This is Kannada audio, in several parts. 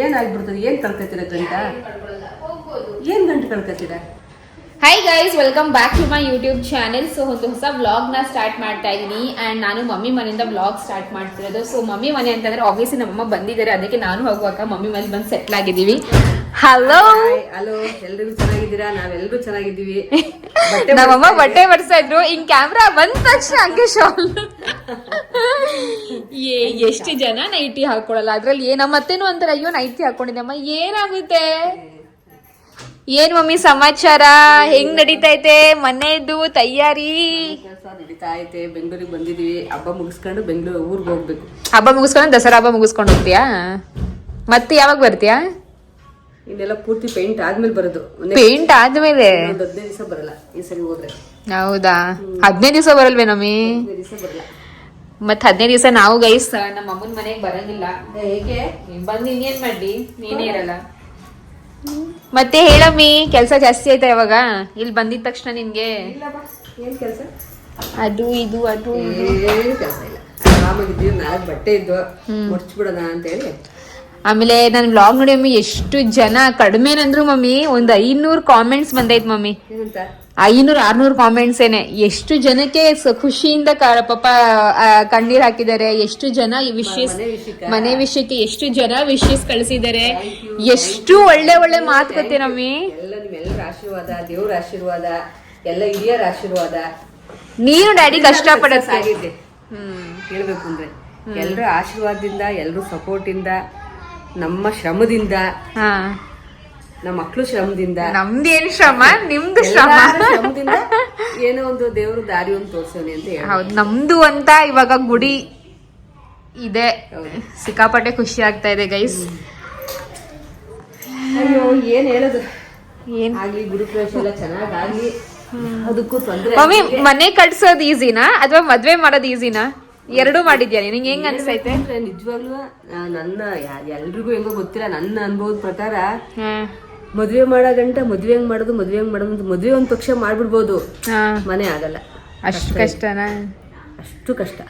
ಏನಾಗ್ಬಿಡ್ತದೆ? ಏನ್ ಕಳ್ಕೊತೀರ ಗಂಟ? ಏನ್ ಗಂಟು ಕಳ್ಕೊತೀರ hi guys welcome back to my YouTube channel so ಒಂದು ಹೊಸ ವ್ಲಾಗ್ನ ಸ್ಟಾರ್ಟ್ ಮಾಡ್ತಾ ಇದ್ದೀನಿ. ಅಂಡ್ ನಾನು ಮಮ್ಮಿ ಮನೆಯಿಂದ ವ್ಲಾಗ್ ಸ್ಟಾರ್ಟ್ ಮಾಡ್ತಿರೋದು. ಸೊ ಮಮ್ಮಿ ಮನೆ ಅಂತಂದ್ರೆ ಆಬ್ವಿಯಸ್ಲಿ ನಮ್ಮಮ್ಮ ಬಂದಿದ್ದಾರೆ. ಅದಕ್ಕೆ ನಾನು ಹೋಗುವಾಗ ಮಮ್ಮಿ ಮನೆ ಬಂದು ಸೆಟ್ಲ್ ಆಗಿದ್ದೀವಿ. ಹಲೋ ಹಲೋ ಎಲ್ರಿಗೂ ಚೆನ್ನಾಗಿದ್ದೀರಾ? ನಾವೆಲ್ಲರೂ ಚೆನ್ನಾಗಿದ್ದೀವಿ. ಬಟ್ಟೆ ನಮ್ಮಮ್ಮ ಬಟ್ಟೆ ಬರ್ಸ್ತಾ ಇದ್ರು. ಹಿಂಗ್ ಕ್ಯಾಮ್ರಾ ಬಂದ ತಕ್ಷಣ ಹಂಗೆ ಶಾಲ್ ಏ ಎಷ್ಟು ಜನ ನೈಟಿ ಹಾಕೊಳಲ್ಲ? ಅದ್ರಲ್ಲಿ ಏನ ಮತ್ತೇನು ಅಂತಾರೆ ಅಯ್ಯೋ ನೈಟಿ ಹಾಕೊಂಡಿದ್ದೆ ಅಮ್ಮ. ಏನಾಗುತ್ತೆ? ಏನ್ ಮಮ್ಮಿ ಸಮಾಚಾರ? ಹೆಂಗ್ ನಡೀತೈತೆ ಮನೆದು ತಯಾರಿ? ನಡೀತಾ ಐತೆ. ಬೆಂಗಳೂರಿಗೆ ಬಂದಿದೀವಿ ಹಬ್ಬ ಮುಗಿಸ್ಕೊಂಡು ಬೆಂಗಳೂರು ಊರಿಗೆ ಹೋಗ್ಬೇಕು. ಹಬ್ಬ ಮುಗಿಸ್ಕೊಂಡು ದಸರಾ ಹಬ್ಬ ಮುಗಿಸ್ಕೊಂಡು ಹೋಗ್ತೀಯಾ? ಮತ್ತೆ ಯಾವಾಗ ಬರ್ತೀಯಾ? ಇನ್ನೆಲ್ಲ ಪೂರ್ತಿ ಪೇಂಟ್ ಆದ್ಮೇಲೆ ಬರೋದು. ಪೇಂಟ್ ಆದ್ಮೇಲೆ? ಒಂದು ಹದಿನೈದು ದಿವಸ ಬರಲ್ಲ ಈ ಸರಿ ಹೋದ್ರೆ. ಹೌದಾ? ಹದಿನೈದು ದಿವಸ ಬರಲ್ವೇ ನಮ್ಮಿ? ಹದಿನೈದು ದಿವಸ ಬರಲ್ಲ. ಮತ್ ಹದಿನೈದು ದಿವಸ ನಾವು ಗೈಸ್ ನಮ್ಮ ಅಮ್ಮನ ಮನೆಗೆ ಬರಂಗಿಲ್ಲ. ಹೇಗೆ? ಬಂದ್ ಇನ್ನೇನ್ ಮಾಡ್ಲಿ? ನೀನೇ ಇರಲ್ಲ. ಮತ್ತೆ ಹೇಳಮ್ಮಿ ಕೆಲಸ ಜಾಸ್ತಿ ಆಯ್ತಾ ಇವಾಗ ಇಲ್ಲಿ ಬಂದಿದ ತಕ್ಷಣ ನಿನ್ಗೆ? ಏನ್ ಕೆಲಸ? ಅದು ಇದು ಅದು ಏನು ಕೆಲಸ ಇಲ್ಲ. ಆರಾಮಾಗಿದ್ದೀವಿ. ನಾಲ್ಕು ಬಟ್ಟೆ ಇದ್ವು ಮುಡ್ಚ್ಬಿಡೋಣ ಅಂತ ಹೇಳಿ ಆಮೇಲೆ ನನ್ ವ್ಲಾಗ್ ನೋಡಿ ಮಮ್ಮಿ ಎಷ್ಟು ಜನ? ಕಡಿಮೆನಂದ್ರು ಮಮ್ಮಿ ಒಂದ್ ಐನೂರು ಕಾಮೆಂಟ್ಸ್ ಬಂದೈತ್ ಮಮ್ಮಿ. ಐನೂರು ಆರ್ನೂರು ಕಾಮೆಂಟ್ಸ್ ಏನೆ. ಎಷ್ಟು ಜನಕ್ಕೆ ಖುಷಿಯಿಂದ ಪಾಪ ಕಣ್ಣೀರ್ ಹಾಕಿದ್ದಾರೆ. ಎಷ್ಟು ಜನ ಈ ವಿಶೇಷ ಮನೆ ವಿಷಯಕ್ಕ? ಎಷ್ಟು ಜನ ವಿಶೇಷ ಕಳಿಸಿದ್ದಾರೆ? ಎಷ್ಟು ಒಳ್ಳೆ ಒಳ್ಳೆ ಮಾತು ಗೊತ್ತೇ ನಮ್ಮಿ ಆಶೀರ್ವಾದ ದೇವ್ರ ಆಶೀರ್ವಾದ ಎಲ್ಲ ಹಿರಿಯರ ಆಶೀರ್ವಾದ. ನೀನು ಡ್ಯಾಡಿ ಕಷ್ಟಪಡತ್ತೆ ಹ್ಮ್. ಹೇಳ್ಬೇಕು ಅಂದ್ರೆ. ಎಲ್ಲರ ಆಶೀರ್ವಾದದಿಂದ ಎಲ್ಲರೂ ಸಪೋರ್ಟಿಂದ ನಮ್ಮ ಶ್ರಮದಿಂದ ಹಾ. ನಮ್ಮ ಮಕ್ಕಳು ಶ್ರಮದಿಂದ ನಮ್ದೇನ್ ಶ್ರಮ? ನಿಮ್ದು ಶ್ರಮ? ಶ್ರಮದಿಂದ ಏನೋ ಒಂದು ದೇವ್ರ ದಾರಿ ಒಂದು ತೋರ್ಸೋನೆ ಅಂತ ಹೇಳಿ ಹೌದು ನಮ್ದು ಅಂತ ಇವಾಗ ಗುಡಿ ಇದೆ. ಸಿಕ್ಕಾಪಟ್ಟೆ ಖುಷಿ ಆಗ್ತಾ ಇದೆ ಗೈಸ್ ಅಯ್ಯೋ ಏನ್ ಹೇಳೋದು? ಏನ್? ಆಗ್ಲಿ ಗುರುಪ್ರವೇಶ ಎಲ್ಲ ಚೆನ್ನಾಗಾಗ್ಲಿ ಅದಕ್ಕೂ ತೊಂದ್ರೆ ಮಮ್ಮಿ ಮನೆ ಕಟ್ಸೋದು ಈಸಿನಾ ಅಥವಾ ಮದ್ವೆ ಮಾಡೋದು ಈಸಿನಾ ಎರಡೂ ಮಾಡಿದ್ಯಾ ನಿನಗೆ ಹೆಂಗ್ ಅನ್ಸೈತೆ? ನಿಜವಾಗ್ಲೂ ನನ್ನ ಎಲ್ರಿಗೂ ಹೆಂಗೋ ಗೊತ್ತಿಲ್ಲ. ನನ್ನ ಅನುಭವದ ಪ್ರಕಾರ ಮದುವೆ ಮಾಡೋ ಗಂಟ ಮದ್ವೆ ಹೆಂಗ್ ಮಾಡೋದು ಮದ್ವೆ ಹೆಂಗ್ ಮಾಡೋದು ಅಂತ ಮದ್ವೆ ಒಂದ್ ಪಕ್ಷ ಮಾಡ್ಬಿಡ್ಬೋದು. ಮನೆ ಆಗಲ್ಲ. ಅಷ್ಟು ಕಷ್ಟನಾ? ಅಷ್ಟು ಕಷ್ಟ.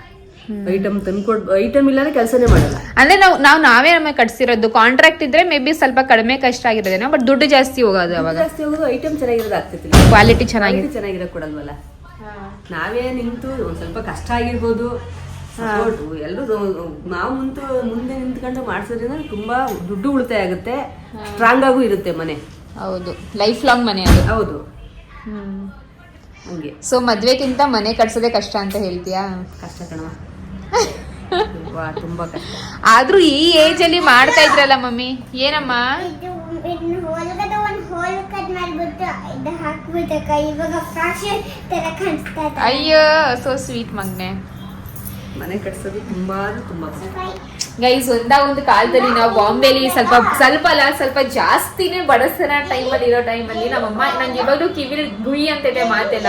ಐಟಮ್ ತಂದ್ಕೊಡ್ ಐಟಮ್ ಇಲ್ಲಾಂದ್ರೆ ಕೆಲಸನೇ ಮಾಡಲ್ಲ. ಅಂದ್ರೆ ನಾವು ನಾವು ನಾವೇ ನಮಗೆ ಕಟ್ಸಿರೋದು. ಕಾಂಟ್ರಾಕ್ಟ್ ಇದ್ರೆ ಮೇ ಬಿ ಸ್ವಲ್ಪ ಕಡಿಮೆ ಕಷ್ಟ ಆಗಿರೋದೇನೋ ಬಟ್ ದುಡ್ಡು ಜಾಸ್ತಿ ಹೋಗೋದು ಅವಾಗ. ಜಾಸ್ತಿ ಹೋಗೋದು ಐಟಮ್ ಚೆನ್ನಾಗಿರೋದು ಆಗ್ತಿರ್ಲಿಲ್ಲ ಕ್ವಾಲಿಟಿ ಚೆನ್ನಾಗಿದೆ ಕ್ವಾಲಿಟಿ ಚೆನ್ನಾಗಿರೋ ಕೊಡಲ್ವಲ್ಲ? ನಾವೇ ನಿಂತು ಒಂದ್ ಸ್ವಲ್ಪ ಕಷ್ಟ ಆಗಿರ್ಬೋದು. ಸಪೋರ್ಟು ಎಲ್ಲರೂ ನಾವು ಮುಂತು ಮುಂದೆ ನಿಂತ್ಕೊಂಡು ಮಾಡ್ಸೋದ್ರಿಂದ ತುಂಬಾ ದುಡ್ಡು ಉಳಿತಾಯ ಆಗುತ್ತೆ. ಸ್ಟ್ರಾಂಗ್ ಆಗೂ ಇರುತ್ತೆ ಮನೆ. ಹೌದು. ಲೈಫ್ ಲಾಂಗ್ ಮನೆ ಅದು. ಹೌದು. ಹಂಗೆ. ಸೊ ಮದ್ವೆಗಿಂತ ಮನೆ ಕಟ್ಸೋದೇ ಕಷ್ಟ ಅಂತ ಹೇಳ್ತೀಯಾ? ಕಷ್ಟ ಕಣವ ತುಂಬಾ ಕಷ್ಟ. ಆದ್ರೂ ಈ ಏಜ್ ಅಲ್ಲಿ ಮಾಡ್ತಾ ಇದ್ರಲ್ಲ ಮಮ್ಮಿ. ಏನಮ್ಮ? ಅಯ್ಯೋ ಸೊ ಸ್ವೀಟ್ ಮಗ್ನೆ. ಮನೆ ಕಟ್ಸೋದು ತುಂಬಾ ತುಂಬಾ ಗೈಸ್ ಒಂದ ಒಂದು ಕಾಲದಲ್ಲಿ ನಾವು ಬಾಂಬೆಲಿ ಸ್ವಲ್ಪ ಸ್ವಲ್ಪ ಅಲ್ಲ, ಸ್ವಲ್ಪ ಜಾಸ್ತಿನೇ ಬಡಸನ ಟೈಮಲ್ಲಿ ಇರೋ ಟೈಮಲ್ಲಿ ನಮ್ಮಮ್ಮ, ನಂಗೆ ಇವಾಗಲೂ ಕಿವಿಲಿ ಗುಯಿ ಅಂತಿದೆ ಮಾತೆಲ್ಲ.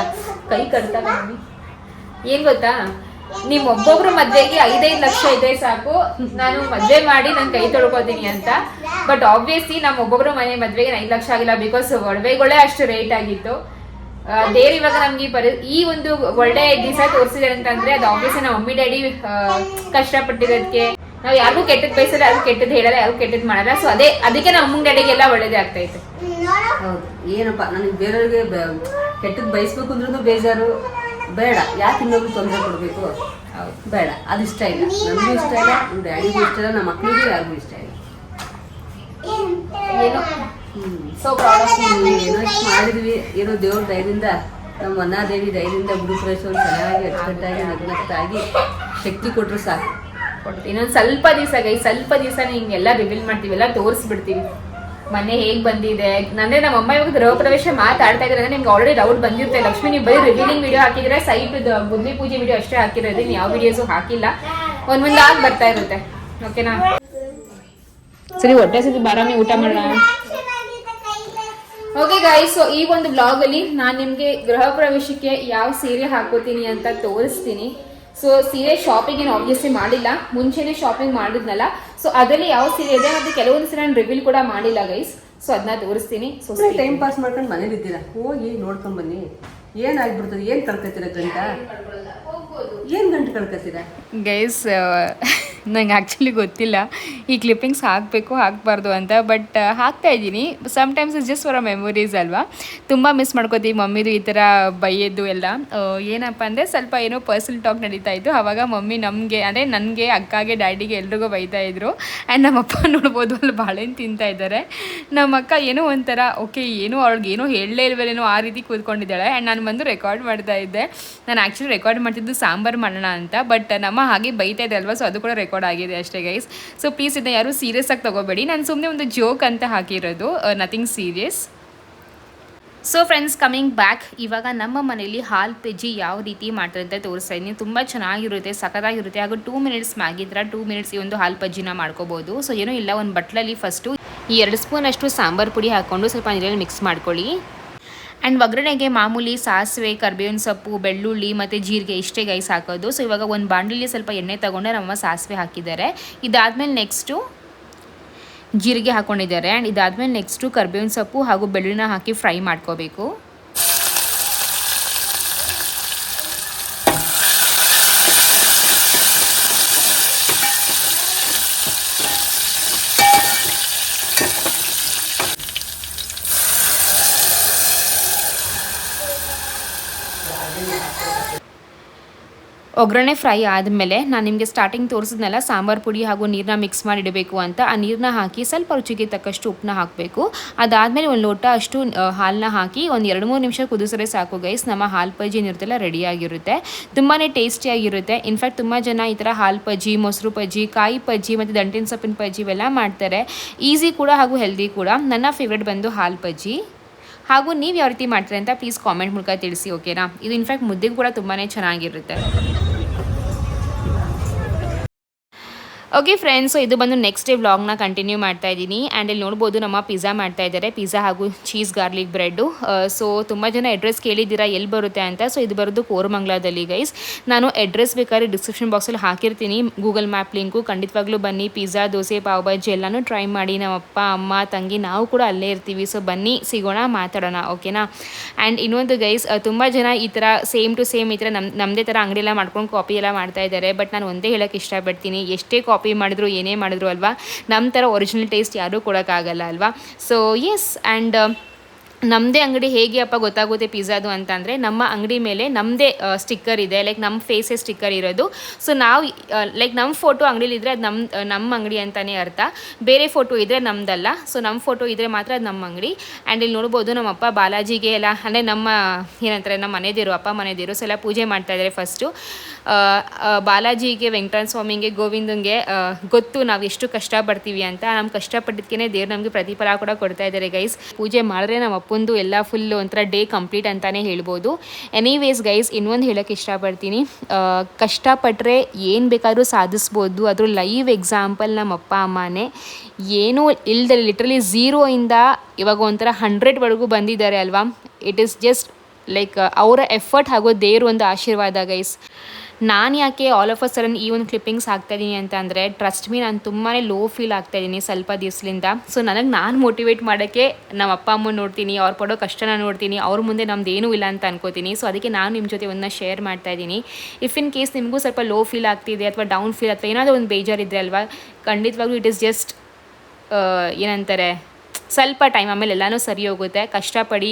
ಕೈ ಕಟ್ತಾ ಮಮ್ಮಿ ಏನ್ ಗೊತ್ತಾ? ನಿಮ್ ಒಬ್ಬೊಬ್ರು ಮದ್ವೆಗೆ ಐದೈದು ಲಕ್ಷ ಇದೆ ಸಾಕು. ನಾನು ಮದ್ವೆ ಮಾಡಿ ನಾನು ಕೈ ತೊಳ್ಕೊತೀನಿ ಅಂತ. ಬಟ್ ಆಬ್ವಿಯಸ್ಲಿ ನಮ್ಮ ಒಬ್ಬೊಬ್ರು ಮನೆ ಮದ್ವೆಗೆ ಐದು ಲಕ್ಷ ಆಗಿಲ್ಲ ಬಿಕಾಸ್ ಒಡವೆಗಳೇ ಅಷ್ಟು ರೇಟ್ ಆಗಿತ್ತು. ದೇವ್ರು ಇವಾಗ ನಮ್ಗೆ ಈ ಪರಿ ಈ ಒಂದು ಒಳ್ಳೆ ದಿವಸ ತೋರಿಸಿದಾರೆ ಅಂತಂದ್ರೆ ಅದು ಆಬ್ವಿಯಸ್ ನಮ್ಮ ಮಮ್ಮಿ ಡ್ಯಾಡಿ ಕಷ್ಟಪಟ್ಟಿರೋದಕ್ಕೆ ನಾವು ಯಾರಿಗೂ ಕೆಟ್ಟದ್ ಬಯಸಲ್ಲ ಅದು ಕೆಟ್ಟದ್ ಹೇಳಲ್ಲ ಯಾರು ಕೆಟ್ಟದ್ ಮಾಡಲ್ಲ. ಸೊ ಅದೇ ಅದಕ್ಕೆ ನಮ್ಮ ಅಮ್ಮನ ಡ್ಯಾಡಿಗೆಲ್ಲ ಒಳ್ಳೇದೇ ಆಗ್ತಾ ಇತ್ತು. ಹೌದು. ಏನಪ್ಪ ನನಗೆ ಬೇರೆಯವ್ರಿಗೆ ಕೆಟ್ಟದ್ ಬಯಸ್ಬೇಕು ಅಂದ್ರೂ ಬೇಜಾರು. ಬೇಡ. ಯಾಕೆ ಇನ್ನೊಬ್ರು ತೊಂದರೆ ಕೊಡಬೇಕು. ಬೇಡ. ಅದು ಇಷ್ಟ ಇಲ್ಲ. ನಮಗೂ ಇಷ್ಟ ಇಲ್ಲ ನಮ್ಮ ಡ್ಯಾಡಿಗೂ ಇಷ್ಟ ಇಲ್ಲ ನಮ್ಮ ಮಕ್ಕಳಿಗೂ ಯಾರಿಗೂ ಇಷ್ಟ ಇಲ್ಲ. ಏನೋ. ಸೊ ಏನೋ ಮಾಡಿದ್ವಿ. ಏನೋ ದೇವ್ರ ದಯದಿಂದ, ನಮ್ಮ ಅನ್ನಾದೇವಿ ದಯದಿಂದ ಗುರುಪ್ರವೇಶವನ್ನು ಚೆನ್ನಾಗಿ ಅಚ್ಚುಕಟ್ಟಾಗಿ ನಗ್ನಗ್ತಾಗಿ ಶಕ್ತಿ ಕೊಟ್ಟರು ಸಾಕು. ಇನ್ನೊಂದು ಸ್ವಲ್ಪ ದಿವಸ ಗೈ, ಸ್ವಲ್ಪ ದಿವಸ ಹಿಂಗೆಲ್ಲ ರಿವೀಲ್ ಮಾಡ್ತೀವಿ ಎಲ್ಲ ತೋರಿಸ್ಬಿಡ್ತೀವಿ. ಮನೆ ಹೇಗೆ ಬಂದಿದೆ? ನಂದ್ರೆ ನಮ್ಮ ಅಮ್ಮ ಇವಾಗ ಗೃಹ ಪ್ರವೇಶ ಮಾತಾಡ್ತಾ ಇದ್ರೆ ನಿಮ್ಗೆ ಆಲ್ರೆಡಿ ಡೌಟ್ ಬಂದಿರುತ್ತೆ. ಲಕ್ಷ್ಮಿ, ನೀವು ಬರೀ ರಿವೀಲಿಂಗ್ ವಿಡಿಯೋ ಹಾಕಿದ್ರೆ ಸೈಟ್ ಬುದ್ಧಿ ಪೂಜೆ ವಿಡಿಯೋ ಅಷ್ಟೇ ಹಾಕಿರೋದು. ಇನ್ನು ಯಾವ ವಿಡಿಯೋಸು ಹಾಕಿಲ್ಲ. ಒಂದ್ ಒಂದಾಗಿ ಬರ್ತಾ ಇರುತ್ತೆ. ಓಕೆನಾ ಸರಿ, ಹೊಟ್ಟೆ ಸತಿ ಬಾರಾಮಿ ಊಟ ಮಾಡೋಣ ಓಕೆ ಗಾಯ್ಸ್ ಸೊ ಈ ಒಂದು ಬ್ಲಾಗ್ ಅಲ್ಲಿ ನಾನು ನಿಮ್ಗೆ ಗೃಹ ಪ್ರವೇಶಕ್ಕೆ ಯಾವ ಸೀರೆ ಹಾಕೋತೀನಿ ಅಂತ ತೋರಿಸ್ತೀನಿ. ಸೊ ಸೀರೆ ಶಾಪಿಂಗ್ ಏನು ಆಬ್ವಿಯಸ್ಲಿ ಮಾಡಿಲ್ಲ. ಮುಂಚೆನೆ ಶಾಪಿಂಗ್ ಮಾಡಿದ್ನಲ್ಲ. ಸೊ ಅದರಲ್ಲಿ ಯಾವ ಸೀರೆ ಇದೆ ಮತ್ತೆ ಕೆಲವೊಂದು ಸಲ ನಾನು ರಿವೀಲ್ ಕೂಡ ಮಾಡಿಲ್ಲ ಗೈಸ್ ಸೊ ಅದನ್ನ ತೋರಿಸ್ತೀನಿ. ಸೊ ಟೈಮ್ ಪಾಸ್ ಮಾಡ್ಕೊಂಡು ಮನೇಲಿ ಇದ್ದೀರಾ? ಹೋಗಿ ನೋಡ್ಕೊಂಡ್ ಬನ್ನಿ. ಏನಾಗ್ಬಿಡ್ತದೆ? ಏನು ಕಳ್ಕೊತೀರ ಗಂಟ? ಏನು ಗಂಟು ಕಳ್ಕೊತೀರ? ಗೈಸ್ ನಂಗೆ ಆ್ಯಕ್ಚುಲಿ ಗೊತ್ತಿಲ್ಲ. ಈ ಕ್ಲಿಪ್ಪಿಂಗ್ಸ್ ಹಾಕಬೇಕು, ಹಾಕಬಾರ್ದು ಅಂತ ಬಟ್ ಹಾಕ್ತಾ ಇದ್ದೀನಿ. Sometimes is just for memories ಅಲ್ವಾ? ತುಂಬ ಮಿಸ್ ಮಾಡ್ಕೋತೀವಿ ಮಮ್ಮಿದು ಈ ಥರ ಬೈಯೋದು ಎಲ್ಲ. ಏನಪ್ಪ ಅಂದರೆ ಸ್ವಲ್ಪ ಏನೋ ಪರ್ಸನಲ್ ಟಾಕ್ ನಡೀತಾ ಇತ್ತು. ಆವಾಗ ಮಮ್ಮಿ ನಮಗೆ, ಅಂದರೆ ನನಗೆ, ಅಕ್ಕಗೆ, ಡ್ಯಾಡಿಗೆ ಎಲ್ರಿಗೂ ಬೈತಾ ಇದ್ರು. ಆ್ಯಂಡ್ ನಮ್ಮಪ್ಪ ನೋಡ್ಬೋದು ಅಲ್ಲಿ ಬಾಳೆಹಣ್ಣು ತಿಂತಾ ಇದ್ದಾರೆ. ನಮ್ಮ ಅಕ್ಕ ಏನೋ ಒಂಥರ ಓಕೆ ಏನೋ ಅವ್ಳಿಗೆ ಏನೋ ಹೇಳಲೇ ಇಲ್ವೇನೋ ಆ ರೀತಿ ಕೂತ್ಕೊಂಡಿದ್ದಾಳೆ. ಆ್ಯಂಡ್ ನಾನು ಬಂದು ರೆಕಾರ್ಡ್ ಮಾಡ್ತಾ ಇದ್ದೆ. ನಾನು ಆ್ಯಕ್ಚುಲಿ ರೆಕಾರ್ಡ್ ಮಾಡ್ತಿದ್ದು ಸಾಂಬಾರು ಮಾಡೋಣ ಅಂತ ಬಟ್ ನಮ್ಮ ಹಾಗೆ ಬೈತಾ ಇದೆ ಅಲ್ವಾ ಸೊ ಅದು ಕೂಡ ರೆಕಾರ್ಡ್ ಆಗಿದೆ ಅಷ್ಟೇ ಗೈಸ್ ಸೊ ಪ್ಲೀಸ್ ಇದನ್ನ ಯಾರು ಸೀರಿಯಸ್ ಆಗಿ ತಗೋಬೇಡಿ. ನಾನು ಸುಮ್ಮನೆ ಒಂದು ಜೋಕ್ ಅಂತ ಹಾಕಿರೋದು nothing serious so friends coming back ಇವಾಗ ನಮ್ಮ ಮನೆಯಲ್ಲಿ ಹಾಲ್ ಪೆಜ್ಜಿ ಯಾವ ರೀತಿ ಮಾಡ್ತಾರೆ ಅಂತ ತೋರಿಸ್ತಾ ಇದ್ದೀನಿ. ತುಂಬ ಚೆನ್ನಾಗಿರುತ್ತೆ, ಸಖತ್ತಾಗಿರುತ್ತೆ. ಹಾಗೂ ಟೂ ಮಿನಿಟ್ಸ್ ಮ್ಯಾಗಿದ್ರೆ ಟೂ ಮಿನಿಟ್ಸ್ ಈ ಒಂದು ಹಾಲ್ ಪಜ್ಜಿನ ಮಾಡ್ಕೋಬೋದು. ಸೊ ಏನೂ ಇಲ್ಲ, ಒಂದು ಬಟ್ಲಲ್ಲಿ ಫಸ್ಟು ಈ ಎರಡು ಸ್ಪೂನ್ ಅಷ್ಟು ಸಾಂಬಾರು ಪುಡಿ ಹಾಕ್ಕೊಂಡು ಸ್ವಲ್ಪ ನೀರಲ್ಲಿ ಮಿಕ್ಸ್ ಮಾಡ್ಕೊಳ್ಳಿ. ಆ್ಯಂಡ್ ಒಗ್ಗರಣೆಗೆ ಮಾಮೂಲಿ ಸಾಸಿವೆ ಕರ್ಬೇವಿನ ಸೊಪ್ಪು ಬೆಳ್ಳುಳ್ಳಿ ಮತ್ತು ಜೀರಿಗೆ ಇಷ್ಟೇ ಗೈಸ್ ಹಾಕೋದು. ಸೊ ಇವಾಗ ಒಂದು ಬಾಂಡಲಿ ಸ್ವಲ್ಪ ಎಣ್ಣೆ ತೊಗೊಂಡು ನಮ್ಮ ಸಾಸಿವೆ ಹಾಕಿದ್ದಾರೆ. ಇದಾದಮೇಲೆ ನೆಕ್ಸ್ಟು ಜೀರಿಗೆ ಹಾಕ್ಕೊಂಡಿದ್ದಾರೆ ಆ್ಯಂಡ್ ಇದಾದಮೇಲೆ ನೆಕ್ಸ್ಟು ಕರ್ಬೇವಿನ ಸೊಪ್ಪು ಹಾಗೂ ಬೆಳ್ಳುಳ್ಳಿನ ಹಾಕಿ ಫ್ರೈ ಮಾಡ್ಕೋಬೇಕು. ಒಗ್ಗರಣೆ ಫ್ರೈ ಆದಮೇಲೆ ನಾನು ನಿಮಗೆ ಸ್ಟಾರ್ಟಿಂಗ್ ತೋರಿಸಿದ್ನಲ್ಲ, ಸಾಂಬಾರು ಪುಡಿ ಹಾಗೂ ನೀರನ್ನ ಮಿಕ್ಸ್ ಮಾಡಿ ಇಡಬೇಕು ಅಂತ, ಆ ನೀರನ್ನ ಹಾಕಿ ಸ್ವಲ್ಪ ರುಚಿಗೆ ತಕ್ಕಷ್ಟು ಉಪ್ಪನ್ನ ಹಾಕಬೇಕು. ಅದಾದಮೇಲೆ ಒಂದು ಲೋಟ ಅಷ್ಟು ಹಾಲನ್ನ ಹಾಕಿ ಒಂದು ಎರಡು ಮೂರು ನಿಮಿಷ ಕುದಿಸಿದ್ರೆ ಸಾಕು ಗೈಸ್ ನಮ್ಮ ಹಾಲು ಪಜ್ಜಿ ಏನಿರುತ್ತಲ್ಲ ರೆಡಿಯಾಗಿರುತ್ತೆ ತುಂಬಾ ಟೇಸ್ಟಿಯಾಗಿರುತ್ತೆ ಇನ್ಫ್ಯಾಕ್ಟ್ ತುಂಬ ಜನ ಈ ಥರ ಹಾಲು ಪಜ್ಜಿ ಮೊಸರು ಪಜ್ಜಿ ಕಾಯಿ ಪಜ್ಜಿ ಮತ್ತು ದಂಟಿನ ಸೊಪ್ಪಿನ ಪಜ್ಜಿ ಇವೆಲ್ಲ ಮಾಡ್ತಾರೆ. ಈಸಿ ಕೂಡ ಹಾಗೂ ಹೆಲ್ದಿ ಕೂಡ. ನನ್ನ ಫೇವ್ರೇಟ್ ಬಂದು ಹಾಲು ಪಜ್ಜಿ ಹಾಗೂ ನೀವು ಯಾವ ರೀತಿ ಮಾಡ್ತೀರಿ ಅಂತ ಪ್ಲೀಸ್ ಕಾಮೆಂಟ್ ಮೂಲಕ ತಿಳಿಸಿ ಓಕೆನಾ ಇದು ಇನ್ಫ್ಯಾಕ್ಟ್ ಮುದ್ದೆಗೂ ಕೂಡ ತುಂಬಾ ಚೆನ್ನಾಗಿರುತ್ತೆ. ಓಕೆ ಫ್ರೆಂಡ್ಸ್ ಇದು ಬಂದು ನೆಕ್ಸ್ಟ್ ಡೇ ವ್ಲಾಗ್ನ ಕಂಟಿನ್ಯೂ ಮಾಡ್ತಾ ಇದ್ದೀನಿ. ಆ್ಯಂಡ್ ಇಲ್ಲಿ ನೋಡ್ಬೋದು ನಮ್ಮ ಪಿಜ್ಜಾ ಮಾಡ್ತಾ ಇದ್ದಾರೆ. ಪಿಜ್ಜಾ ಹಾಗೂ ಚೀಸ್ ಗಾರ್ಲಿಕ್ ಬ್ರೆಡ್ಡು ಸೊ ತುಂಬ ಜನ ಅಡ್ರೆಸ್ ಕೇಳಿದ್ದೀರಾ, ಎಲ್ಲಿ ಬರುತ್ತೆ ಅಂತ. ಸೊ ಇದು ಬರೋದು ಕೋರಮಂಗ್ಲಾದಲ್ಲಿ ಗೈಸ್ ನಾನು ಅಡ್ರೆಸ್ ಬೇಕಾದ್ರೆ ಡಿಸ್ಕ್ರಿಪ್ಷನ್ ಬಾಕ್ಸಲ್ಲಿ ಹಾಕಿರ್ತೀನಿ. ಗೂಗಲ್ ಮ್ಯಾಪ್ ಲಿಂಕು ಖಂಡಿತವಾಗ್ಲೂ ಬನ್ನಿ. ಪಿಜ್ಜಾ ದೋಸೆ, ಪಾವ್ ಬಾಜಿ ಎಲ್ಲನೂ ಟ್ರೈ ಮಾಡಿ. ನಮ್ಮ ಅಪ್ಪ, ಅಮ್ಮ, ತಂಗಿ, ನಾವು ಕೂಡ ಅಲ್ಲೇ ಇರ್ತೀವಿ. ಸೊ ಬನ್ನಿ, ಸಿಗೋಣ, ಮಾತಾಡೋಣ ಓಕೆನಾ ಆ್ಯಂಡ್ ಇನ್ನೊಂದು ಗೈಸ್ ತುಂಬ ಜನ ಈ ಥರ ಸೇಮ್ ಟು ಸೇಮ್ ಈ ಥರ ನಮ್ಮ ನಮ್ಮದೇ ಥರ ಅಂಗಡಿ ಎಲ್ಲ ಮಾಡ್ಕೊಂಡು ಕಾಪಿ ಎಲ್ಲ ಮಾಡ್ತಾ ಇದ್ದಾರೆ. ಬಟ್ ನಾನು ಒಂದೇ ಹೇಳೋಕ್ಕೆ ಇಷ್ಟಪಡ್ತೀನಿ. ಎಷ್ಟೇ ಕಾಪಿ ಮಾಡಿದ್ರು ಏನೇ ಮಾಡಿದ್ರು ಅಲ್ವಾ? ನಮ್ಮ ಥರ ಒರಿಜಿನಲ್ ಟೇಸ್ಟ್ ಯಾರೂ ಕೊಡೋಕ್ಕಾಗಲ್ಲ ಅಲ್ವಾ? ಸೊ ಎಸ್ ಆ್ಯಂಡ್ ನಮ್ಮದೇ ಅಂಗಡಿ ಹೇಗೆ ಅಪ್ಪ ಗೊತ್ತಾಗುತ್ತೆ ಪಿಜ್ಜಾದು ಅಂತಂದರೆ ನಮ್ಮ ಅಂಗಡಿ ಮೇಲೆ ನಮ್ಮದೇ ಸ್ಟಿಕ್ಕರ್ ಇದೆ ಲೈಕ್ ನಮ್ಮ ಫೇಸೇ ಸ್ಟಿಕ್ಕರ್ ಇರೋದು. ಸೊ ನಾವು ಲೈಕ್ ನಮ್ಮ ಫೋಟೋ ಅಂಗಡಿಲಿದ್ದರೆ ಅದು ನಮ್ಮ ನಮ್ಮ ಅಂಗಡಿ ಅಂತಲೇ ಅರ್ಥ. ಬೇರೆ ಫೋಟೋ ಇದ್ದರೆ ನಮ್ಮದಲ್ಲ ಸೊ ನಮ್ಮ ಫೋಟೋ ಇದ್ದರೆ ಮಾತ್ರ ಅದು ನಮ್ಮ ಅಂಗಡಿ. ಆ್ಯಂಡ್ ಇಲ್ಲಿ ನೋಡ್ಬೋದು ನಮ್ಮ ಅಪ್ಪ ಬಾಲಾಜಿಗೆ ಎಲ್ಲ, ಅಂದರೆ ನಮ್ಮ, ಏನಂತಾರೆ, ನಮ್ಮ ಮನೆದಿರು, ಅಪ್ಪ ಮನೆದಿರು ಸೊ ಎಲ್ಲ ಪೂಜೆ ಮಾಡ್ತಾ ಇದ್ದಾರೆ ಫಸ್ಟು ಬಾಲಾಜಿಗೆ ವೆಂಕಟರಮಣ ಸ್ವಾಮಿಗೆ ಗೋವಿಂದಂಗೆ ಗೊತ್ತು ನಾವು ಎಷ್ಟು ಕಷ್ಟಪಡ್ತೀವಿ ಅಂತ. ನಮ್ಮ ಕಷ್ಟಪಟ್ಟಿದ್ದಕ್ಕೆ ದೇವ್ರು ನಮಗೆ ಪ್ರತಿಫಲ ಕೂಡ ಕೊಡ್ತಾ ಇದ್ದಾರೆ ಗೈಸ್ ಪೂಜೆ ಮಾಡಿದ್ರೆ ನಮ್ಮ ಅಪ್ಪಂದು ಎಲ್ಲ ಫುಲ್ ಒಂಥರ ಡೇ ಕಂಪ್ಲೀಟ್ ಅಂತಲೇ ಹೇಳ್ಬೋದು. ಎನಿವೇಸ್ ಗೈಸ್ ಇನ್ನೊಂದು ಹೇಳೋಕೆ ಇಷ್ಟಪಡ್ತೀನಿ. ಕಷ್ಟಪಟ್ಟರೆ ಏನು ಬೇಕಾದರೂ ಸಾಧಿಸ್ಬೋದು. ಅದ್ರ ಲೈವ್ ಎಕ್ಸಾಂಪಲ್ ನಮ್ಮ ಅಪ್ಪ, ಅಮ್ಮನೇ ಏನೂ ಇಲ್ಲದೆ ಲಿಟ್ರಲಿ ಝೀರೋಯಿಂದ ಇವಾಗ ಒಂಥರ ಹಂಡ್ರೆಡ್ವರೆಗೂ ಬಂದಿದ್ದಾರೆ ಅಲ್ವಾ? ಇಟ್ ಈಸ್ ಜಸ್ಟ್ ಲೈಕ್ ಅವರ ಎಫರ್ಟ್ ಹಾಗೂ ದೇವ್ರ ಒಂದು ಆಶೀರ್ವಾದ ಗೈಸ್ ನಾನು ಯಾಕೆ ಆಲ್ ಆಫ್ ಅ ಸಡನ್ ಈ ಒಂದು ಕ್ಲಿಪ್ಪಿಂಗ್ಸ್ ಹಾಕ್ತಾ ಇದ್ದೀನಿ ಅಂತ ಅಂದರೆ ಟ್ರಸ್ಟ್ ಮೀ ನಾನು ತುಂಬಾ ಲೋ ಫೀಲ್ ಆಗ್ತಾ ಇದ್ದೀನಿ ಸ್ವಲ್ಪ ದಿವಸದಿಂದ ಸೊ ನನಗೆ ನಾನು ಮೋಟಿವೇಟ್ ಮಾಡೋಕ್ಕೆ ನಮ್ಮ ಅಪ್ಪ, ಅಮ್ಮ ನೋಡ್ತೀನಿ, ಅವ್ರು ಪಡೋ ಕಷ್ಟನ ನೋಡ್ತೀನಿ, ಅವ್ರ ಮುಂದೆ ನಮ್ದು ಏನೂ ಇಲ್ಲ ಅಂತ ಅನ್ಕೋತೀನಿ. ಸೊ ಅದಕ್ಕೆ ನಾನು ನಿಮ್ಮ ಜೊತೆ ಒಂದನ್ನ ಶೇರ್ ಮಾಡ್ತಾ ಇದ್ದೀನಿ ಇಫ್ ಇನ್ ಕೇಸ್ ನಿಮಗೂ ಸ್ವಲ್ಪ ಲೋ ಫೀಲ್ ಆಗ್ತಿದೆ ಅಥವಾ ಡೌನ್ ಫೀಲ್ ಅಥವಾ ಏನಾದರೂ ಒಂದು ಬೇಜಾರಿದ್ದರೆ ಅಲ್ವಾ? ಖಂಡಿತವಾಗ್ಲೂ ಇಟ್ ಇಸ್ ಜಸ್ಟ್ ಏನಂತಾರೆ ಸ್ವಲ್ಪ ಟೈಮ್ ಆಮೇಲೆ ಎಲ್ಲನೂ ಸರಿ ಹೋಗುತ್ತೆ. ಕಷ್ಟಪಡಿ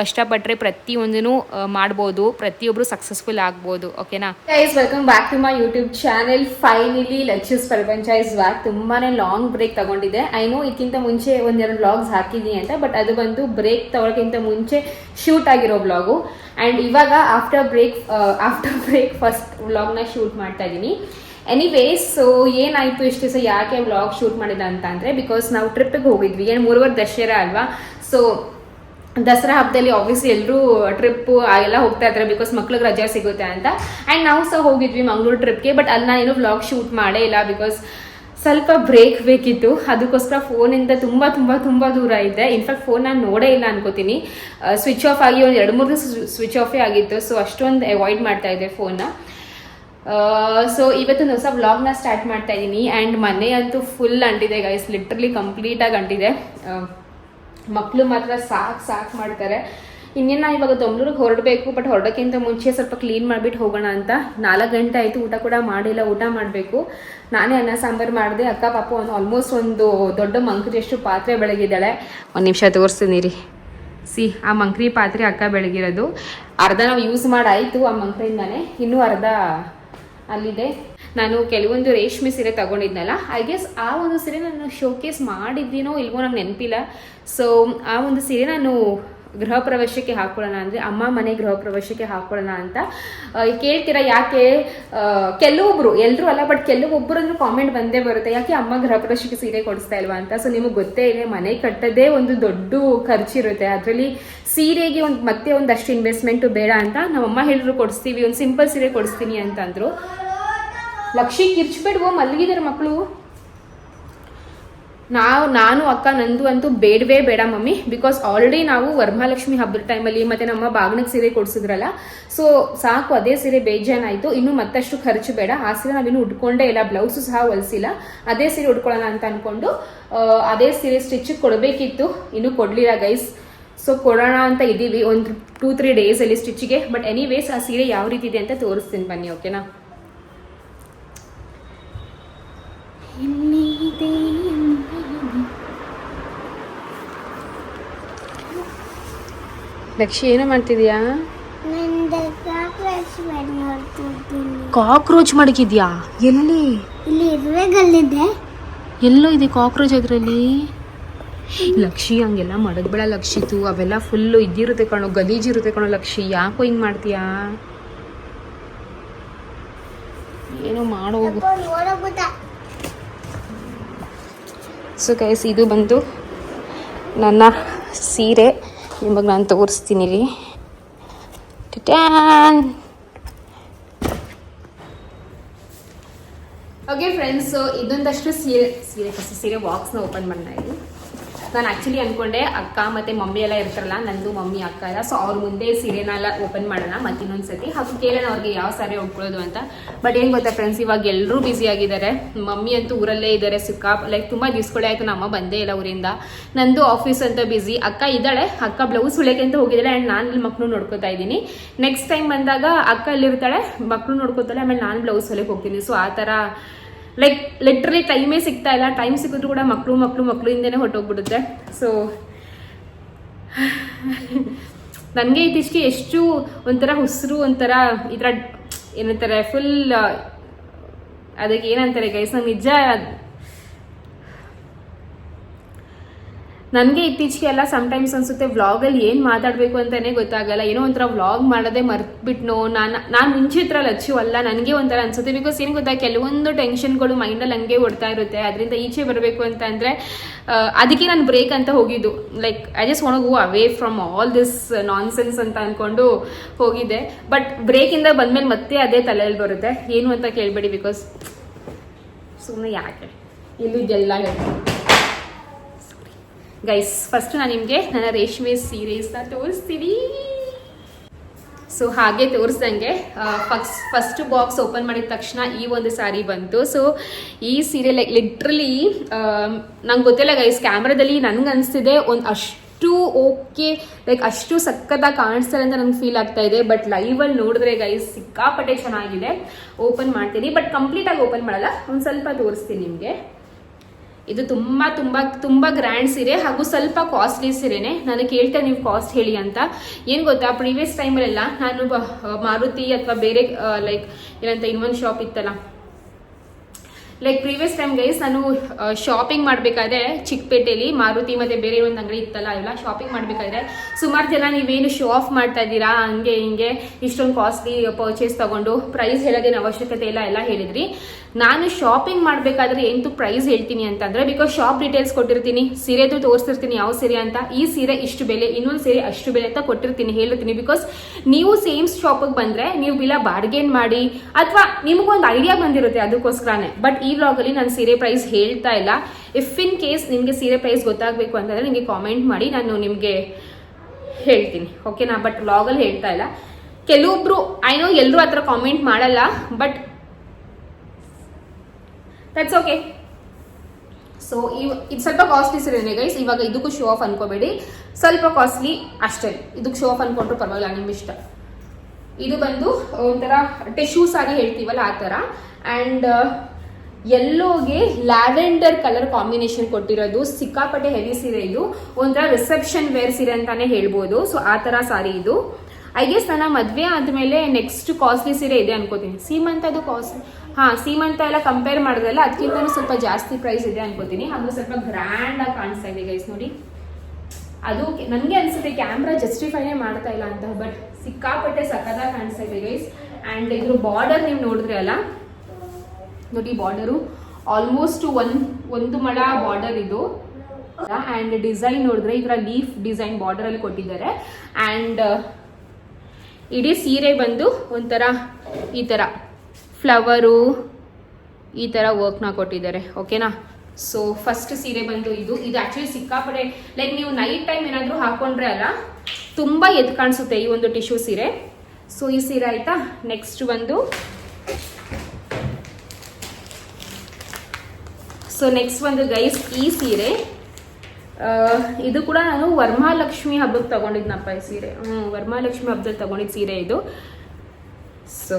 ಕಷ್ಟಪಟ್ಟರೆ ಪ್ರತಿಯೊಂದೂ ಮಾಡ್ಬೋದು. ಪ್ರತಿಯೊಬ್ಬರು ಸಕ್ಸಸ್ಫುಲ್ ಆಗ್ಬೋದು. ಓಕೆನಾ guys welcome back to my YouTube channel finally ಲಕ್ಷಸ್ ಪ್ರಪಂಚ ಇಸ್ ಬ್ಯಾಕ್ ತುಂಬಾ ಲಾಂಗ್ ಬ್ರೇಕ್ ತಗೊಂಡಿದೆ ಐ ನೋ ಇದಕ್ಕಿಂತ ಮುಂಚೆ ಒಂದೆರಡು ವ್ಲಾಗ್ಸ್ ಹಾಕಿದ್ದೀನಿ ಅಂತ ಬಟ್ ಅದು ಬಂದು ಬ್ರೇಕ್ ತಗೊಳ್ಳೋಕ್ಕಿಂತ ಮುಂಚೆ ಶೂಟ್ ಆಗಿರೋ ವ್ಲಾಗು ಆ್ಯಂಡ್ ಇವಾಗ after break after break first ವ್ಲಾಗ್ನ ಶೂಟ್ ಮಾಡ್ತಾ ಇದ್ದೀನಿ. ಎನಿವೇಸ್ ಸೊ ಏನಾಯಿತು ಇಷ್ಟು ದಿವಸ? ಯಾಕೆ ವ್ಲಾಗ್ ಶೂಟ್ ಮಾಡಿದ ಅಂತ ಅಂದರೆ ಬಿಕಾಸ್ ನಾವು ಟ್ರಿಪ್ಪಿಗೆ ಹೋಗಿದ್ವಿ. ಏನು ಮೂರುವರೆ ದಸರಾ ಅಲ್ವಾ? ಸೊ ದಸರಾ ಹಬ್ಬದಲ್ಲಿ ಆಬ್ವಿಯಸ್ಲಿ ಎಲ್ಲರೂ ಟ್ರಿಪ್ಪು ಎಲ್ಲ ಹೋಗ್ತಾ ಇರ್ತಾರೆ ಬಿಕಾಸ್ ಮಕ್ಳಿಗೆ ರಜಾ ಸಿಗುತ್ತೆ ಅಂತ. ಆ್ಯಂಡ್ ನಾವು ಸಹ ಹೋಗಿದ್ವಿ ಮಂಗಳೂರು ಟ್ರಿಪ್ಗೆ ಬಟ್ ಅಲ್ಲಿ ಏನು ವ್ಲಾಗ್ ಶೂಟ್ ಮಾಡೇ ಇಲ್ಲ ಬಿಕಾಸ್ ಸ್ವಲ್ಪ ಬ್ರೇಕ್ ಬೇಕಿತ್ತು. ಅದಕ್ಕೋಸ್ಕರ ಫೋನಿಂದ ತುಂಬ ತುಂಬ ತುಂಬ ದೂರ ಇದ್ದೆ. ಇನ್ಫ್ಯಾಕ್ಟ್ ಫೋನ್ ನಾನು ನೋಡೇ ಇಲ್ಲ ಅನ್ಕೋತೀನಿ. ಸ್ವಿಚ್ ಆಫ್ ಆಗಿ ಒಂದು ಎರಡು ಮೂರು ದಿವಸ ಸ್ವಿಚ್ ಆಫೇ ಆಗಿತ್ತು. ಸೊ ಅಷ್ಟೊಂದು ಅವಾಯ್ಡ್ ಮಾಡ್ತಾ ಇದ್ದೆ ಫೋನ್ನ ಸೊ ಇವತ್ತೊಂದು ಹೊಸ ವ್ಲಾಗ್ನ ಸ್ಟಾರ್ಟ್ ಮಾಡ್ತಾ ಇದ್ದೀನಿ ಆ್ಯಂಡ್ ಮನೆ ಅಂತೂ ಫುಲ್ ಅಂಟಿದೆ ಗೈಸ್ ಲಿಟ್ರಲಿ ಕಂಪ್ಲೀಟಾಗಿ ಅಂಟಿದೆ. ಮಕ್ಕಳು ಮಾತ್ರ ಸಾಕು ಸಾಕು ಮಾಡ್ತಾರೆ. ಇನ್ನೇನು ನಾನು ಇವಾಗ ತೊಂಗಳೂರಿಗೆ ಹೊರಡಬೇಕು ಬಟ್ ಹೊರಡೋಕ್ಕಿಂತ ಮುಂಚೆ ಸ್ವಲ್ಪ ಕ್ಲೀನ್ ಮಾಡಿಬಿಟ್ಟು ಹೋಗೋಣ ಅಂತ. ನಾಲ್ಕು ಗಂಟೆ ಆಯಿತು, ಊಟ ಕೂಡ ಮಾಡಿಲ್ಲ, ಊಟ ಮಾಡಬೇಕು. ನಾನೇ ಅನ್ನ ಸಾಂಬಾರು ಮಾಡಿದೆ, ಅಕ್ಕ, ಪಾಪ ಒಂದು ಆಲ್ಮೋಸ್ಟ್ ಒಂದು ದೊಡ್ಡ ಮಂಕ್ರಿಯಷ್ಟು ಪಾತ್ರೆ ಬೆಳಗಿದ್ದಾಳೆ. ಒಂದು ನಿಮಿಷ ತೋರಿಸ್ತೀನಿ ರೀ. ಸಿ, ಆ ಮಂಕ್ರಿ ಪಾತ್ರೆ ಅಕ್ಕ ಬೆಳಗಿರೋದು. ಅರ್ಧ ನಾವು ಯೂಸ್ ಮಾಡಾಯಿತು ಆ ಮಂಕ್ರಿಯಿಂದಾನೆ ಇನ್ನೂ ಅರ್ಧ ಅಲ್ಲಿದೆ. ನಾನು ಕೆಲವೊಂದು ರೇಷ್ಮೆ ಸೀರೆ ತಗೊಂಡಿದ್ನಲ್ಲ ಐ ಗೆಸ್ ಆ ಒಂದು ಸೀರೆ ನಾನು ಶೋಕೇಸ್ ಮಾಡಿದ್ದೀನೋ ಇಲ್ವೋ ನಂಗೆ ನೆನಪಿಲ್ಲ. ಸೊ ಆ ಒಂದು ಸೀರೆ ನಾನು ಗೃಹ ಪ್ರವೇಶಕ್ಕೆ ಹಾಕೊಳ್ಳೋಣ ಅಂದರೆ ಅಮ್ಮ ಮನೆ ಗೃಹ ಪ್ರವೇಶಕ್ಕೆ ಹಾಕೊಳ್ಳೋಣ ಅಂತ ಕೇಳ್ತೀರಾ ಯಾಕೆ? ಕೆಲವೊಬ್ರು ಎಲ್ಲರೂ ಅಲ್ಲ ಬಟ್ ಕೆಲವೊಬ್ಬರು ಅಂದ್ರೆ ಕಾಮೆಂಟ್ ಬಂದೇ ಬರುತ್ತೆ, ಯಾಕೆ ಅಮ್ಮ ಗೃಹ ಪ್ರವೇಶಕ್ಕೆ ಸೀರೆ ಕೊಡಿಸ್ತಾ ಇಲ್ವಾ ಅಂತ? ಸೊ ನಿಮಗೆ ಗೊತ್ತೇ ಇದೆ, ಮನೆ ಕಟ್ಟೋದೇ ಒಂದು ದೊಡ್ಡ ಖರ್ಚಿರುತ್ತೆ ಅದರಲ್ಲಿ ಸೀರೆಗೆ ಒಂದು, ಮತ್ತೆ ಒಂದಷ್ಟು ಇನ್ವೆಸ್ಟ್ಮೆಂಟು ಬೇಡ ಅಂತ ನಮ್ಮಮ್ಮ ಹೇಳಿದ್ರು, ಕೊಡಿಸ್ತೀವಿ, ಒಂದು ಸಿಂಪಲ್ ಸೀರೆ ಕೊಡಿಸ್ತೀನಿ ಅಂತ ಅಂದರು ಲಕ್ಷಿ ಕಿರ್ಚ್ಬೇಡ್ವೋ ಮಲಗಿದಾರೆ ಮಕ್ಕಳು? ನಾವು, ನಾನು, ಅಕ್ಕ, ನಂದು ಅಂತೂ ಬೇಡವೇ ಬೇಡ ಮಮ್ಮಿ ಬಿಕಾಸ್ ಆಲ್ರೆಡಿ ನಾವು ವರಮಹಾಲಕ್ಷ್ಮಿ ಹಬ್ಬದ ಟೈಮಲ್ಲಿ ಮತ್ತೆ ನಮ್ಮ ಬಾಗ್ನಕ್ಕೆ ಸೀರೆ ಕೊಡಿಸಿದ್ರಲ್ಲ ಸೊ ಸಾಕು, ಅದೇ ಸೀರೆ ಬೇಜಾನಾಯಿತು ಇನ್ನು ಮತ್ತಷ್ಟು ಖರ್ಚು ಬೇಡ. ಆ ಸೀರೆ ನಾವಿನ್ನು ಉಟ್ಕೊಂಡೇ ಇಲ್ಲ ಬ್ಲೌಸು ಸಹ ಹೊಲಿಸಿಲ್ಲ. ಅದೇ ಸೀರೆ ಉಟ್ಕೊಳ್ಳೋಣ ಅಂತ ಅಂದ್ಕೊಂಡು ಅದೇ ಸೀರೆ ಸ್ಟಿಚ್ ಕೊಡಬೇಕಿತ್ತು. ಇನ್ನೂ ಕೊಡಲಿಲ್ಲ ಗೈಸ್ ಸೊ ಕೊಡೋಣ ಅಂತ ಇದ್ದೀವಿ ಒಂದು ಟೂ ತ್ರೀ ಡೇಸಲ್ಲಿ ಸ್ಟಿಚ್ಚಿಗೆ ಬಟ್ ಎನಿವೇಸ್ ಆ ಸೀರೆ ಯಾವ ರೀತಿ ಇದೆ ಅಂತ ತೋರಿಸ್ತೀನಿ ಬನ್ನಿ ಓಕೆನಾ ಲಕ್ಷ್ಯ ಏನು ಮಾಡ್ತಿದ್ಯಾ? ಕಾಕ್ರೋಚ್ ಮಾಡಿ ಕಾಕ್ರೋಚ್ ಮಡಗಿದ್ಯಾ? ಎಲ್ಲಿ? ಇಲ್ಲಿ ಇರುವೆಗಲ್ಲಿದೆ ಎಲ್ಲೋ ಇದೆ ಕಾಕ್ರೋಚ್ ಅದರಲ್ಲಿ? ಲಕ್ಷಿ ಹಂಗೆಲ್ಲ ಮಡಗ್ಬೇಡ ಲಕ್ಷಿತು ಅವೆಲ್ಲ ಫುಲ್ಲು ಇದ್ದಿರುತ್ತೆ ಕಣೋ ಗಲೀಜಿರುತ್ತೆ ಕಣೋ ಲಕ್ಷಿ. ಯಾಕೋ ಹಿಂಗೆ ಮಾಡ್ತೀಯಾ? ಏನೋ ಮಾಡೋದು ಸೊ ಗೈಸ್ ಇದು ಬಂದು ನನ್ನ ಸೀರೆ. ನಿಮಗೆ ನಾನು ತೋರಿಸ್ತೀನಿ ರೀ ಟ್ಯಾನ್ ಓಕೆ ಫ್ರೆಂಡ್ಸು ಇದೊಂದಷ್ಟು ಸೀರೆ ಸೀರೆ ಸೀರೆ ಬಾಕ್ಸ್ನ ಓಪನ್ ಇದ್ದೀನಿ ನಾನು ಆ್ಯಕ್ಚುಲಿ ಅಂದ್ಕೊಂಡೆ ಅಕ್ಕ ಮತ್ತು ಮಮ್ಮಿ ಎಲ್ಲ ಇರ್ತಾರಲ್ಲ, ನಂದು ಮಮ್ಮಿ ಅಕ್ಕ ಎಲ್ಲ. ಸೊ ಅವ್ರ ಮುಂದೆ ಸೀರೆನೆಲ್ಲ ಓಪನ್ ಮಾಡೋಣ, ಮತ್ತೆ ಇನ್ನೊಂದು ಸತಿ ಹಾಗೂ ಕೇಳೋಣ ಅವ್ರಿಗೆ ಯಾವ ಸಾರಿ ಉಟ್ಕೊಳ್ಳೋದು ಅಂತ. ಬಟ್ ಏನು ಗೊತ್ತಾ ಫ್ರೆಂಡ್ಸ್ ಇವಾಗ ಎಲ್ಲರೂ ಬ್ಯುಸಿ ಆಗಿದ್ದಾರೆ. ಮಮ್ಮಿ ಅಂತೂ ಊರಲ್ಲೇ ಇದ್ದಾರೆ, ಸಿಕ್ಕಾ. ಲೈಕ್ ತುಂಬ ದಿವ್ಸಗಳೇ ಆಯಿತು, ನಮ್ಮ ಬಂದೇ ಇಲ್ಲ ಊರಿಂದ. ನಂದು ಆಫೀಸ್ ಅಂತ ಬ್ಯುಸಿ ಅಕ್ಕ ಇದ್ದಾಳೆ, ಅಕ್ಕ ಬ್ಲೌಸ್ ಹೊಲಿಯಕ್ಕೆ ಅಂತ ಹೋಗಿದ್ದಾಳೆ ಆ್ಯಂಡ್ ನಾನು ಇಲ್ಲಿ ಮಕ್ಕಳು ನೋಡ್ಕೋತಾ ಇದ್ದೀನಿ. ನೆಕ್ಸ್ಟ್ ಟೈಮ್ ಬಂದಾಗ ಅಕ್ಕ ಅಲ್ಲಿರ್ತಾಳೆ ಮಕ್ಕಳು ನೋಡ್ಕೋತಾಳೆ, ಆಮೇಲೆ ನಾನು ಬ್ಲೌಸ್ ಹೊಲಕ್ಕೆ ಹೋಗ್ತೀನಿ. ಸೊ ಆ ಥರ ಲೈಕ್ ಲಿಟ್ರಲಿ ಟೈಮೇ ಸಿಗ್ತಾ ಇಲ್ಲ. ಟೈಮ್ ಸಿಕ್ಕಿದ್ರು ಕೂಡ ಮಕ್ಕಳು ಮಕ್ಕಳು ಮಕ್ಕಳು ಹಿಂದೆನೇ ಹೊಟ್ಟೋಗ್ಬಿಡುತ್ತೆ ಸೊ ನನಗೆ ಇತ್ತೀಚೆಗೆ ಎಷ್ಟು ಒಂಥರ ಹುಸಿರು ಒಂಥರ ಈ ಏನಂತಾರೆ ಫುಲ್ ಅದಕ್ಕೆ ಏನಂತಾರೆ ಗೈಸ್ ನಿಜ ನನಗೆ ಇತ್ತೀಚೆಗೆ ಎಲ್ಲ ಸಮ್ಟೈಮ್ಸ್ ಅನ್ಸುತ್ತೆ ವ್ಲಾಗಲ್ಲಿ ಏನು ಮಾತಾಡಬೇಕು ಅಂತಲೇ ಗೊತ್ತಾಗಲ್ಲ. ಏನೋ ಒಂಥರ ವ್ಲಾಗ್ ಮಾಡೋದೇ ಮರ್ತ್ಬಿಟ್ನೋ, ನಾನು ನಾನು ಮುಂಚೆ ಲಚ್ಚು ಅಲ್ಲ, ನನಗೆ ಒಂಥರ ಅನ್ಸುತ್ತೆ. ಬಿಕಾಸ್ ಏನು ಗೊತ್ತಾ, ಕೆಲವೊಂದು ಟೆನ್ಷನ್ಗಳು ಮೈಂಡಲ್ಲಿ ಹಂಗೆ ಓಡ್ತಾ ಇರುತ್ತೆ. ಅದರಿಂದ ಈಚೆ ಬರಬೇಕು ಅಂತ ಅಂದರೆ ಅದಕ್ಕೆ ನಾನು ಬ್ರೇಕ್ ಅಂತ ಹೋಗಿದ್ದು. Like I just want go away from all this nonsense ಅಂತ ಅಂದ್ಕೊಂಡು ಹೋಗಿದ್ದೆ. ಬಟ್ ಬ್ರೇಕಿಂದ ಬಂದಮೇಲೆ ಮತ್ತೆ ಅದೇ ತಲೆಯಲ್ಲಿ ಬರುತ್ತೆ. ಏನು ಅಂತ ಕೇಳಬೇಡಿ ಬಿಕಾಸ್ ಸುಮ್ಮನೆ ಯಾಕೆ? ಇಲ್ಲಿದ್ದೆಲ್ಲ ಹೇಳ್ತೀನಿ. ಗೈಸ್ ಫಸ್ಟ್ ನಾನು ನಿಮಗೆ ನನ್ನ ರೇಷ್ಮೆ ಸೀರೀಸ್ನ ತೋರಿಸ್ತೀನಿ. ಸೊ ಹಾಗೆ ತೋರಿಸ್ದಂಗೆ ಫಸ್ಟ್ ಫಸ್ಟ್ ಬಾಕ್ಸ್ ಓಪನ್ ಮಾಡಿದ ತಕ್ಷಣ ಈ ಒಂದು ಸಾರಿ ಬಂತು. ಸೊ ಈ ಸೀರೆ ಲೈಕ್ ಲಿಟ್ರಲಿ ನಂಗೆ ಗೊತ್ತಿಲ್ಲ ಗೈಸ್ ಕ್ಯಾಮ್ರಾದಲ್ಲಿ ನನಗೆ ಅನಿಸ್ತಿದೆ ಒಂದು ಅಷ್ಟು ಓಕೆ ಲೈಕ್ ಅಷ್ಟು ಸಕ್ಕತ್ತಾಗಿ ಕಾಣಿಸ್ತಾರೆ ಅಂತ ನಂಗೆ ಫೀಲ್ ಆಗ್ತಾ ಇದೆ. ಬಟ್ ಲೈವಲ್ಲಿ ನೋಡಿದ್ರೆ ಗೈಸ್ ಸಿಕ್ಕಾಪಟ್ಟೆ ಚೆನ್ನಾಗಿದೆ. ಓಪನ್ ಮಾಡ್ತೀನಿ. ಬಟ್ ಕಂಪ್ಲೀಟಾಗಿ ಓಪನ್ ಮಾಡಲ್ಲ. ಒಂದು ಸ್ವಲ್ಪ ತೋರಿಸ್ತೀನಿ ನಿಮಗೆ. ಇದು ತುಂಬ ತುಂಬ ತುಂಬ ಗ್ರ್ಯಾಂಡ್ ಸೀರೆ ಹಾಗೂ ಸ್ವಲ್ಪ ಕಾಸ್ಟ್ಲಿ ಸೀರೆನೆ. ನಾನು ಕೇಳ್ತೇನೆ ನೀವು ಕಾಸ್ಟ್ ಹೇಳಿ ಅಂತ. ಏನು ಗೊತ್ತಾ ಪ್ರೀವಿಯಸ್ ಟೈಮಲ್ಲೆಲ್ಲ ನಾನು ಮಾರುತಿ ಅಥವಾ ಬೇರೆ ಲೈಕ್ ಏನಂತ ಇನ್ನೊಂದು ಶಾಪ್ ಇತ್ತಲ್ಲ. ಲೈಕ್ ಪ್ರೀವಿಯಸ್ ಟೈಮ್ ಗೈಸ್ ನಾನು ಶಾಪಿಂಗ್ ಮಾಡಬೇಕಾದ್ರೆ ಚಿಕ್ಕಪೇಟೆಯಲ್ಲಿ ಮಾರುತಿ ಮತ್ತೆ ಬೇರೆ ಒಂದು ಅಂಗಡಿ ಇತ್ತಲ್ಲ ಎಲ್ಲ ಶಾಪಿಂಗ್ ಮಾಡಬೇಕಾದ್ರೆ ಸುಮಾರು ಜನ ನೀವೇನು ಶೋ ಆಫ್ ಮಾಡ್ತಾ ಇದ್ದೀರಾ, ಹಂಗೆ ಹಿಂಗೆ, ಇಷ್ಟೊಂದು ಕಾಸ್ಟ್ಲಿ ಪರ್ಚೇಸ್ ತಗೊಂಡು ಪ್ರೈಸ್ ಹೇಳೋದೇನು ಅವಶ್ಯಕತೆ ಇಲ್ಲ, ಎಲ್ಲ ಹೇಳಿದ್ರಿ. ನಾನು ಶಾಪಿಂಗ್ ಮಾಡಬೇಕಾದ್ರೆ ಎಂತು ಪ್ರೈಸ್ ಹೇಳ್ತೀನಿ ಅಂತಂದ್ರೆ ಬಿಕಾಸ್ ಶಾಪ್ ಡೀಟೇಲ್ಸ್ ಕೊಟ್ಟಿರ್ತೀನಿ ಸೀರೆದು ತೋರಿಸ್ತಿರ್ತೀನಿ, ಯಾವ ಸೀರೆ ಅಂತ, ಈ ಸೀರೆ ಇಷ್ಟು ಬೆಲೆ, ಇನ್ನೊಂದು ಸೀರೆ ಅಷ್ಟು ಬೆಲೆ ಅಂತ ಕೊಟ್ಟಿರ್ತೀನಿ ಹೇಳಿರ್ತೀನಿ ಬಿಕಾಸ್ ನೀವು ಸೇಮ್ ಶಾಪಿಗೆ ಬಂದ್ರೆ, ನೀವು ಇಲ್ಲ ಬಾರ್ಗೇನ್ ಮಾಡಿ, ಅಥವಾ ನಿಮಗೊಂದು ಐಡಿಯಾ ಬಂದಿರುತ್ತೆ ಅದಕ್ಕೋಸ್ಕರನೇ ಬಟ್ ಈ ವ್ಲಾಗಲ್ಲಿ ನಾನು ಸೀರೆ ಪ್ರೈಸ್ ಹೇಳ್ತಾ ಇಲ್ಲ. ಇಫ್ ಇನ್ ಕೇಸ್ ನಿಮಗೆ ಸೀರೆ ಪ್ರೈಸ್ ಗೊತ್ತಾಗಬೇಕು ಅಂತಂದ್ರೆ ನಿಮಗೆ ಕಾಮೆಂಟ್ ಮಾಡಿ, ನಾನು ನಿಮಗೆ ಹೇಳ್ತೀನಿ ಓಕೆನಾ ಬಟ್ ವ್ಲಾಗಲ್ಲಿ ಹೇಳ್ತಾ ಇಲ್ಲ. ಕೆಲವೊಬ್ರು ಐ ನೋ ಎಲ್ಲರೂ ಥರ ಕಾಮೆಂಟ್ ಮಾಡಲ್ಲ ಬಟ್ ದಟ್ಸ್ ಓಕೆ ಸೊ ಇವ್, ಇದು ಸ್ವಲ್ಪ ಕಾಸ್ಟ್ಲಿ ಸೀರೆನೆ ಗೈಸ್ ಇವಾಗ ಇದಕ್ಕೂ ಶೋ ಆಫ್ ಅನ್ಕೋಬೇಡಿ. ಸ್ವಲ್ಪ ಕಾಸ್ಟ್ಲಿ ಅಷ್ಟೇ. ಇದಕ್ಕೆ ಶೋ ಆಫ್ ಅನ್ಕೊಂಡ್ರು ಪರವಾಗಿಲ್ಲ ನಿಮ್ಮ ಇಷ್ಟ. ಇದು ಬಂದು ಒಂಥರ ಟಿಶ್ಯೂ ಸಾರಿ ಹೇಳ್ತೀವಲ್ಲ, ಆ ಥರ. ಆ್ಯಂಡ್ ಎಲ್ಲೋಗೆ ಲ್ಯಾವೆಂಡರ್ ಕಲರ್ ಕಾಂಬಿನೇಷನ್ ಕೊಟ್ಟಿರೋದು. ಸಿಕ್ಕಾಪಟ್ಟೆ ಹೆವಿ ಸೀರೆ ಇದು. ಒಂಥರ ರಿಸೆಪ್ಷನ್ ವೇರ್ ಸೀರೆ ಅಂತಾನೆ ಹೇಳ್ಬೋದು. ಸೊ ಆ ಥರ ಸಾರಿ ಇದು. ಐ ಗೆಸ್ ನನ್ನ ಮದುವೆ ಆದಮೇಲೆ ನೆಕ್ಸ್ಟ್ ಕಾಸ್ಟ್ಲಿ ಸೀರೆ ಇದೆ ಅನ್ಕೋತೀನಿ. ಸೀಮಂತ ಅದು ಕಾಸ್ಟ್ಲಿ ಹಾಂ, ಸೀಮಂತ ಎಲ್ಲ ಕಂಪೇರ್ ಮಾಡಿದ್ರಲ್ಲ ಅದಕ್ಕಿಂತ ಸ್ವಲ್ಪ ಜಾಸ್ತಿ ಪ್ರೈಸ್ ಇದೆ ಅನ್ಕೋತೀನಿ. ಅದು ಸ್ವಲ್ಪ ಗ್ರ್ಯಾಂಡ್ ಆಗಿ ಕಾಣಿಸ್ತಾ ಇದೆ ಗೈಸ್ ನೋಡಿ. ಅದು ನನಗೆ ಅನ್ಸುತ್ತೆ ಕ್ಯಾಮ್ರಾ ಜಸ್ಟಿಫೈನೇ ಮಾಡ್ತಾ ಇಲ್ಲ ಅಂತ ಬಟ್ ಸಿಕ್ಕಾಪಟ್ಟೆ ಸಖತ್ತಾಗಿ ಕಾಣಿಸ್ತಾ ಇದೆ ಗೈಸ್ ಆ್ಯಂಡ್ ಇದ್ರ ಬಾರ್ಡರ್ ನೀವು ನೋಡಿದ್ರೆ ಅಲ್ಲ, ನೋಡಿ ಬಾರ್ಡರು ಆಲ್ಮೋಸ್ಟ್ ಒಂದ್, ಒಂದು ಮಳ ಬಾರ್ಡರ್ ಇದು. ಆ್ಯಂಡ್ ಡಿಸೈನ್ ನೋಡಿದ್ರೆ ಥರ ಲೀಫ್ ಡಿಸೈನ್ ಬಾರ್ಡರ್ ಅಲ್ಲಿ ಕೊಟ್ಟಿದ್ದಾರೆ. ಆ್ಯಂಡ್ ಇಡೀ ಸೀರೆ ಬಂದು ಒಂಥರ ಈ ಥರ ಫ್ಲವರು ಈ ಥರ ವರ್ಕ್ನ ಕೊಟ್ಟಿದ್ದಾರೆ ಓಕೆನಾ ಸೊ ಫಸ್ಟ್ ಸೀರೆ ಬಂದು ಇದು. ಇದು ಆ್ಯಕ್ಚುಲಿ ಸಿಕ್ಕಾಪಡೆ ಲೈಕ್ ನೀವು ನೈಟ್ ಟೈಮ್ ಏನಾದರೂ ಹಾಕೊಂಡ್ರೆ ಅಲ್ಲ, ತುಂಬ ಎದ್ದು ಕಾಣಿಸುತ್ತೆ ಈ ಒಂದು ಟಿಶ್ಯೂ ಸೀರೆ. ಸೊ ಈ ಸೀರೆ ಆಯಿತಾ? ನೆಕ್ಸ್ಟ್ ಬಂದು. ಸೊ ನೆಕ್ಸ್ಟ್ ಒಂದು ಗೈಸ್ ಈ ಸೀರೆ. ಇದು ಕೂಡ ನಾನು ವರ್ಮಾಲಕ್ಷ್ಮಿ ಹಬ್ಬಕ್ಕೆ ತಗೊಂಡಿದ್ನಪ್ಪ ಈ ಸೀರೆ. ಹ್ಞೂ ವರ್ಮಾಲಕ್ಷ್ಮಿ ಹಬ್ಬದಲ್ಲಿ ತಗೊಂಡಿದ್ದ ಸೀರೆ ಇದು. ಸೊ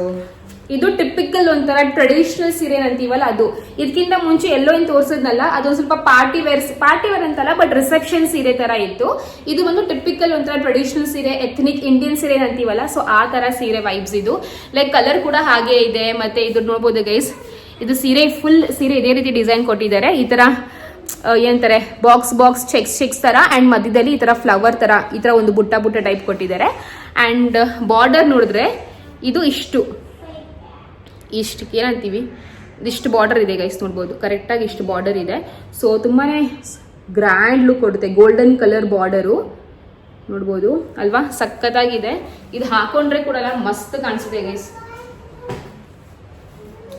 ಇದು ಟಿಪಿಕಲ್ ಒಂಥರ ಟ್ರೆಡಿಷನಲ್ ಸೀರೆ ಅಂತೀವಲ್ಲ ಅದು. ಇದಕ್ಕಿಂತ ಮುಂಚೆ ಎಲ್ಲೋ ಏನು ತೋರಿಸಿದ್ನಲ್ಲ, ಅದೊಂದು ಸ್ವಲ್ಪ ಪಾರ್ಟಿ ವೇರ್ ಪಾರ್ಟಿ ವೇರ್ ಅಂತಲ್ಲ ಬಟ್ ರಿಸೆಪ್ಷನ್ ಸೀರೆ ತರ ಇತ್ತು. ಇದು ಒಂದು ಟಿಪಿಕಲ್ ಒಂಥರ ಟ್ರೆಡಿಷನಲ್ ಸೀರೆ ಎಥ್ನಿಕ್ ಇಂಡಿಯನ್ ಸೀರೆ ಅಂತೀವಲ್ಲ ಸೊ ಆ ತರ ಸೀರೆ ವೈಬ್ಸ್ ಇದು. ಲೈಕ್ ಕಲರ್ ಕೂಡ ಹಾಗೆ ಇದೆ, ಮತ್ತೆ ಇದು ನೋಡ್ಬೋದು ಗೈಸ್ ಇದು ಸೀರೆ ಫುಲ್ ಸೀರೆ ಇದೇ ರೀತಿ ಡಿಸೈನ್ ಕೊಟ್ಟಿದ್ದಾರೆ. ಈ ತರ ಏನಂತಾರೆ ಬಾಕ್ಸ್ ಬಾಕ್ಸ್ ಚೆಕ್ಸ್ ಚೆಕ್ಸ್ ತರ ಅಂಡ್ ಮಧ್ಯದಲ್ಲಿ ಈ ತರ ಫ್ಲವರ್ ತರ, ಈ ತರ ಒಂದು ಬುಟ್ಟ ಬುಟ್ಟ ಟೈಪ್ ಕೊಟ್ಟಿದ್ದಾರೆ. ಅಂಡ್ ಬಾರ್ಡರ್ ನೋಡಿದ್ರೆ ಇದು ಇಷ್ಟು. ಇಷ್ಟು ಏನಂತೀವಿ? ಇಷ್ಟು ಬಾರ್ಡರ್ ಇದೆ ಗೈಸ್ ನೋಡ್ಬೋದು. ಕರೆಕ್ಟಾಗಿ ಇಷ್ಟು ಬಾರ್ಡರ್ ಇದೆ. ಸೊ ತುಂಬಾ ಗ್ರ್ಯಾಂಡ್ ಲುಕ್ ಕೊಡುತ್ತೆ. ಗೋಲ್ಡನ್ ಕಲರ್ ಬಾರ್ಡರು ನೋಡ್ಬೋದು. ಅಲ್ವಾ? ಸಖತ್ತಾಗಿದೆ. ಇದು ಹಾಕೊಂಡ್ರೆ ಕೂಡ ಮಸ್ತ್ ಕಾಣಿಸುತ್ತೆ ಗೈಸ್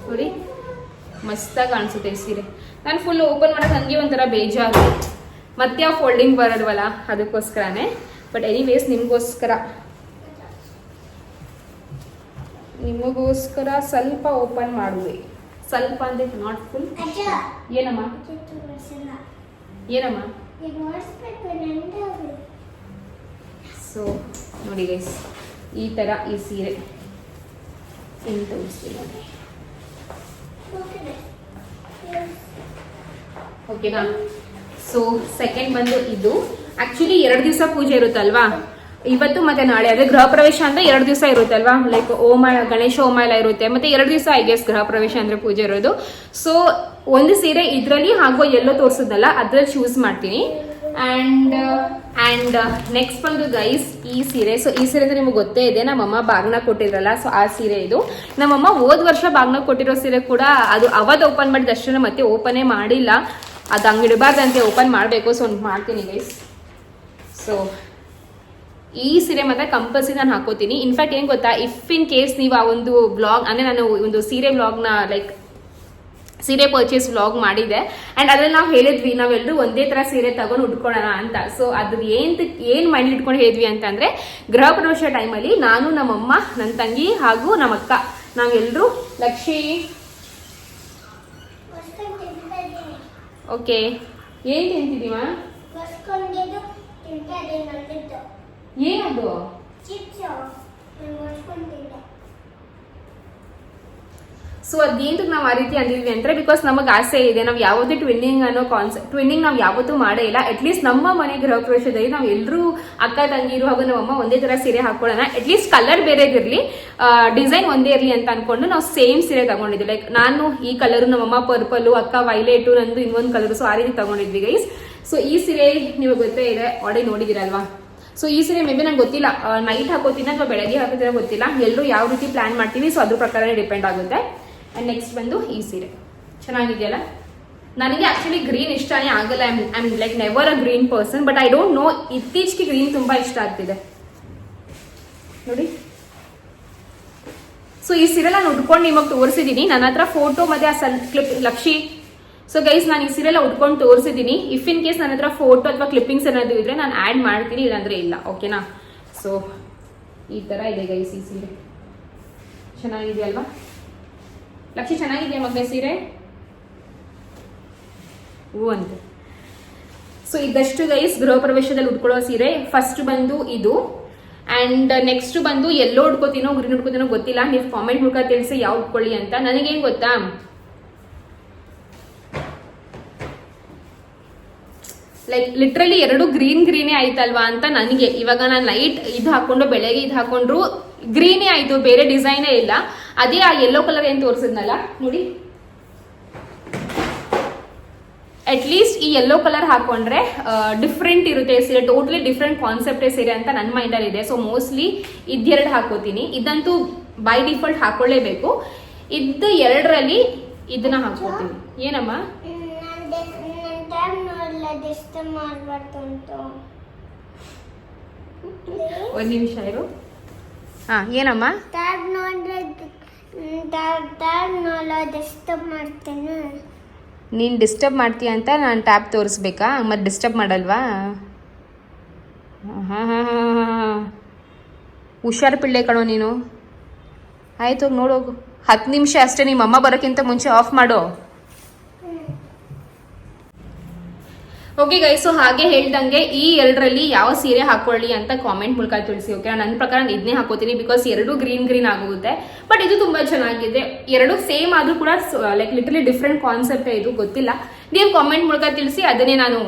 ನೋಡಿ. ಮಸ್ತಾಗಿ ಕಾಣಿಸುತ್ತೆ ಸೀರೆ. ನಾನು ಫುಲ್ ಓಪನ್ ಮಾಡೋಕೆ ಹಂಗೆ ಒಂಥರ ಬೇಜಾರು. ಮತ್ತೆ ಆ ಫೋಲ್ಡಿಂಗ್ ಬರೋಲ್ವಲ್ಲ ಅದಕ್ಕೋಸ್ಕರನೇ. ಬಟ್ ಎನಿವೇಸ್ ನಿಮಗೋಸ್ಕರ. ನಿಮಗೋಸ್ಕರ ಸ್ವಲ್ಪ ಓಪನ್ ಮಾಡುವೆ. ಸ್ವಲ್ಪ ಅಂದ್ರೆ ನಾಟ್ ಫುಲ್ ಏನಮ್ಮ? ಏನಮ್ಮ? ಸೊ ನೋಡಿ ಗೈಸ್ ಈ ಥರ ಈ ಸೀರೆ. ಏನು ತೋರಿಸ್ತೀನಿ ಓಕೆನಾ ಸೊ ಸೆಕೆಂಡ್ ಬಂದು ಇದು. ಆ್ಯಕ್ಚುಲಿ ಎರಡು ದಿವಸ ಪೂಜೆ ಇರುತ್ತಲ್ವಾ? ಇವತ್ತು ಮತ್ತೆ ನಾಳೆ, ಅದೇ ಗೃಹ ಪ್ರವೇಶ ಅಂದ್ರೆ ಎರಡು ದಿವಸ ಇರುತ್ತಲ್ವಾ ಲೈಕ್ ಓಮ, ಗಣೇಶ ಓಮ ಎಲ್ಲ ಇರುತ್ತೆ. ಮತ್ತೆ ಎರಡು ದಿವಸ ಐ ಗೆಸ್ ಗೃಹ ಪ್ರವೇಶ ಅಂದ್ರೆ ಪೂಜೆ ಇರೋದು. ಸೊ ಒಂದು ಸೀರೆ ಇದ್ರಲ್ಲಿ ಹಾಗೂ ಎಲ್ಲೋ ತೋರಿಸೋದಲ್ಲ, ಅದ್ರಲ್ಲಿ ಚೂಸ್ ಮಾಡ್ತೀನಿ. ಅಂಡ್ ಅಂಡ್ ನೆಕ್ಸ್ಟ್ ಬಂದು ಗೈಸ್ ಈ ಸೀರೆ. ಸೊ ಈ ಸೀರೆ ಅಂದ್ರೆ ನಿಮ್ಗೆ ಗೊತ್ತೇ ಇದೆ ನಮ್ಮಮ್ಮ ಬಾಗ್ನ ಕೊಟ್ಟಿದ್ರಲ್ಲ ಸೊ ಆ ಸೀರೆ ಇದು. ನಮ್ಮಮ್ಮ ಹೋದ ವರ್ಷ ಬಾಗ್ನ ಕೊಟ್ಟಿರೋ ಸೀರೆ ಕೂಡ ಅದು ಅವತ್ತು ಓಪನ್ ಮಾಡಿದ ಅಷ್ಟೇ ಮತ್ತೆ ಓಪನೇ ಮಾಡಿಲ್ಲ. ಅದು ಹಂಗೆ ಇಡಬಾರ್ದಂತೆ ಓಪನ್ ಮಾಡಬೇಕು ಸೊ ಒಂದು ಮಾಡ್ತೀನಿ ಗೈಸ್ ಸೊ ಈ ಸೀರೆ ಮಾತ್ರ ಕಂಪಲ್ಸರಿ ನಾನು ಹಾಕೋತೀನಿ. ಇನ್ಫ್ಯಾಕ್ಟ್ ಏನು ಗೊತ್ತಾ? ಇಫ್ ಇನ್ ಕೇಸ್ ನೀವು ಆ ಒಂದು ಬ್ಲಾಗ್ ಅಂದರೆ ನಾನು ಒಂದು ಸೀರೆ ಬ್ಲಾಗ್ನ ಲೈಕ್ ಸೀರೆ ಪರ್ಚೇಸ್ ವ್ಲಾಗ್ ಮಾಡಿದೆ. ಅಂಡ್ ಅದ್ರಲ್ಲಿ ನಾವು ಹೇಳಿದ್ವಿ ನಾವೆಲ್ಲರೂ ಒಂದೇ ತರ ಸೀರೆ ತಗೊಂಡು ಉಟ್ಕೊಳ್ಳೋಣ ಅಂತ. ಸೊ ಅದ್ ಏನ್ ಏನ್ ಮೈಂಡ್ ಇಟ್ಕೊಂಡು ಹೇಳಿದ್ವಿ ಅಂತಂದ್ರೆ, ಗೃಹ ಪ್ರವೇಶ ಟೈಮಲ್ಲಿ ನಾನು ನಮ್ಮಮ್ಮ ನನ್ನ ತಂಗಿ ಹಾಗೂ ನಮ್ಮ ಅಕ್ಕ ನಾವೆಲ್ಲರೂ ಲಕ್ಷಿ ಓಕೆ ಏನ್ ತಿಂತಿದೀವ ಏನದು? ಸೊ ಅದೇಂತ ನಾವು ಆ ರೀತಿ ಅಂದಿದ್ವಿ ಅಂದ್ರೆ ಬಿಕಾಸ್ ನಮಗೆ ಆಸೆ ಇದೆ ನಾವು ಯಾವುದೇ ಟ್ವಿನ್ನಿಂಗ್ ಅನ್ನೋ ಕಾನ್ಸೆಪ್ಟ್ ಟ್ವಿನ್ನಿಂಗ್ ನಾವು ಯಾವತ್ತೂ ಮಾಡೇ ಇಲ್ಲ. ಅಟ್ಲೀಸ್ಟ್ ನಮ್ಮ ಮನೆ ಗೃಹ ಪ್ರವೇಶದಲ್ಲಿ ನಾವು ಎಲ್ಲರೂ ಅಕ್ಕ ತಂಗಿರು ಹಾಗೂ ನಮ್ಮಮ್ಮ ಒಂದೇ ತರ ಸೀರೆ ಹಾಕೊಳ್ಳೋಣ. ಅಟ್ಲೀಸ್ಟ್ ಕಲರ್ ಬೇರೆದಿರಲಿ ಡಿಸೈನ್ ಒಂದೇ ಇರಲಿ ಅಂತ ಅನ್ಕೊಂಡು ನಾವು ಸೇಮ್ ಸೀರೆ ತಗೊಂಡಿದ್ವಿ. ಲೈಕ್ ನಾನು ಈ ಕಲರು ನಮ್ಮಮ್ಮ ಪರ್ಪಲ್ ಅಕ್ಕ ವೈಲೆಟು ನಂದು ಇನ್ನೊಂದು ಕಲರ್ ಸೊ ಆ ರೀತಿ ತಗೊಂಡಿದ್ವಿ ಗೈಸ್ ಸೊ ಈ ಸೀರೆ ನಿಮಗೆ ಗೊತ್ತೇ ಇದೆ ಆಡಿ ನೋಡಿದಿರಲ್ವಾ? ಸೊ ಈ ಸೀರೆ ಮೇ ಬಿ ನಂಗೆ ಗೊತ್ತಿಲ್ಲ. ನೈಟ್ ಹಾಕೋತೀನಿ ಅಥವಾ ಬೆಳಗ್ಗೆ ಹಾಕೋತೀರ ಗೊತ್ತಿಲ್ಲ. ಎಲ್ಲರೂ ಯಾವ ರೀತಿ ಪ್ಲಾನ್ ಮಾಡ್ತೀನಿ ಸೊ ಅದ್ರ ಪ್ರಕಾರನೇ ಡಿಪೆಂಡ್ ಆಗುತ್ತೆ. ಆ್ಯಂಡ್ ನೆಕ್ಸ್ಟ್ ಬಂದು ಈ ಸೀರೆ. ಚೆನ್ನಾಗಿದೆಯಲ್ಲ? ನನಗೆ ಆಕ್ಚುಲಿ ಗ್ರೀನ್ ಇಷ್ಟನೇ ಆಗಲ್ಲ. I I mean like never a green person but I don't know ಇತ್ತೀಚೆಗೆ ಗ್ರೀನ್ ತುಂಬಾ ಇಷ್ಟ ಆಗ್ತಿದೆ. ನೋಡಿ. ಸೊ ಈ ಸೀರೆಲ್ಲ ನಾನು ಉಟ್ಕೊಂಡು ನಿಮಗೆ ತೋರಿಸಿದ್ದೀನಿ ನನ್ನ ಹತ್ರ ಫೋಟೋ ಮತ್ತೆ ಆ sun clip Lakshmi so guys ನಾನು ಈ ಸೀರೆಲ್ಲ ಉಟ್ಕೊಂಡು ತೋರಿಸಿದ್ದೀನಿ ಇಫ್ ಇನ್ ಕೇಸ್ ನನ್ನ ಹತ್ರ ಫೋಟೋ ಅಥವಾ ಕ್ಲಿಪ್ಪಿಂಗ್ಸ್ ಏನಾದರೂ ಇದ್ರೆ ನಾನು ಆ್ಯಡ್ ಮಾಡ್ತೀನಿ, ಇಲ್ಲಾಂದರೆ ಇಲ್ಲ. ಓಕೆನಾ ಸೊ ಈ ಥರ ಇದೆ ಗೈಸ್ ಈ ಸೀರೆ ಚೆನ್ನಾಗಿದೆಯಲ್ವಾ ಲಕ್ಷಿ, ಚೆನ್ನಾಗಿದೆಯಾ ಮಗನೇ ಸೀರೆ? ಹೂ ಅಂತ. ಸೊ ಇದಷ್ಟು ಗೈಸ್ ಗೃಹ ಪ್ರವೇಶದಲ್ಲಿ ಉಟ್ಕೊಳ್ಳೋ ಸೀರೆ. ಫಸ್ಟ್ ಬಂದು ಇದು. ಅಂಡ್ ನೆಕ್ಸ್ಟ್ ಬಂದು ಎಲ್ಲೋ ಉಟ್ಕೋತೀನೋ ಗ್ರೀನ್ ಉಟ್ಕೋತೀನೋ ಗೊತ್ತಿಲ್ಲ. ನೀವು ಕಾಮೆಂಟ್ ಮೂಲಕ ತಿಳಿಸಿ ಯಾವ ಉಟ್ಕೊಳ್ಳಿ ಅಂತ. ನನಗೇನು ಗೊತ್ತಾ? ಲೈಕ್ ಲಿಟ್ರಲಿ ಎರಡು ಗ್ರೀನ್ ಗ್ರೀನೇ ಆಯ್ತಲ್ವಾ ಅಂತ ನನಗೆ. ಇವಾಗ ನಾನು ಲೈಟ್ ಇದು ಹಾಕೊಂಡು, ಬೆಳಗ್ಗೆ ಇದು ಹಾಕೊಂಡ್ರು ಗ್ರೀನೇ ಆಯ್ತು, ಬೇರೆ ಡಿಸೈನೇ ಇಲ್ಲ. ಅದೇ ಆ ಯೆಲ್ಲೋ ಕಲರ್ ಏನು ತೋರಿಸಿದ್ನಲ್ಲ? ನೋಡಿ. ಅಟ್ ಲೀಸ್ಟ್ ಈ ಯೆಲ್ಲೋ ಕಲರ್ ಹಾಕೊಂಡ್ರೆ ಡಿಫ್ರೆಂಟ್ ಇರುತ್ತೆ. ಸೀರೆ ಟೋಟ್ಲಿ ಡಿಫ್ರೆಂಟ್ ಕಾನ್ಸೆಪ್ಟೇ ಸೀರೆ ಅಂತ ನನ್ನ ಮೈಂಡಲ್ಲಿ ಇದೆ. ಸೊ ಮೋಸ್ಟ್ಲಿ ಇದೆರಡು ಹಾಕೋತೀನಿ. ಇದಂತೂ ಬೈ ಡಿಫಾಲ್ಟ್ ಹಾಕೊಳ್ಳೇಬೇಕು. ಇದ್ದು ಎರಡರಲ್ಲಿ ಇದನ್ನ ಹಾಕೋತೀನಿ ಏನಮ್ಮ? ಡಿಸ್ಟರ್ಬ್ ಮಾಡಬಾರ್ದು ಅಂತ ಒಂದು ನಿಮಿಷ ಇರು. ಹಾಂ ಏನಮ್ಮ? ಟ್ಯಾಬ್ ನೋಡಿದ್ರೆ ಟ್ಯಾಬ್ ನೋಡಲ್ಲ ಡಿಸ್ಟರ್ಬ್ ಮಾಡ್ತೇನೆ. ನೀನು ಡಿಸ್ಟರ್ಬ್ ಮಾಡ್ತೀಯ ಅಂತ ನಾನು ಟ್ಯಾಬ್ ತೋರಿಸ್ಬೇಕಾ? ಮತ್ತೆ ಡಿಸ್ಟರ್ಬ್ ಮಾಡಲ್ವಾ? ಹಾಂ ಹಾಂ ಹಾಂ ಹುಷಾರು ಪಿಳ್ಳೆ ಕಣೋ ನೀನು. ಆಯ್ತು ನೋಡೋಗು ಹತ್ತು ನಿಮಿಷ ಅಷ್ಟೇ ನಿಮ್ಮ ಅಮ್ಮ ಬರೋಕ್ಕಿಂತ ಮುಂಚೆ ಆಫ್ ಮಾಡು. ಓಕೆ ಗೈ ಸೊ ಹಾಗೆ ಹೇಳ್ದಂಗೆ ಈ ಎರಡರಲ್ಲಿ ಯಾವ ಸೀರೆ ಹಾಕೊಳ್ಳಿ ಅಂತ ಕಾಮೆಂಟ್ ಮೂಲಕ ತಿಳಿಸಿ ಓಕೆ ನನ್ನ ಪ್ರಕಾರ ನಾನು ಇದನ್ನೇ ಹಾಕೋತೀನಿ ಬಿಕಾಸ್ ಎರಡು ಗ್ರೀನ್ ಗ್ರೀನ್ ಆಗುತ್ತೆ ಬಟ್ ಇದು ತುಂಬಾ ಚೆನ್ನಾಗಿದೆ. ಎರಡು ಸೇಮ್ ಆದರೂ ಕೂಡ ಲೈಕ್ ಲಿಟಲಿ ಡಿಫ್ರೆಂಟ್ ಕಾನ್ಸೆಪ್ಟ್ ಇದು, ಗೊತ್ತಿಲ್ಲ. ನೀವು ಕಾಮೆಂಟ್ ಮೂಲಕ ತಿಳಿಸಿ, ಅದನ್ನೇ ನಾನು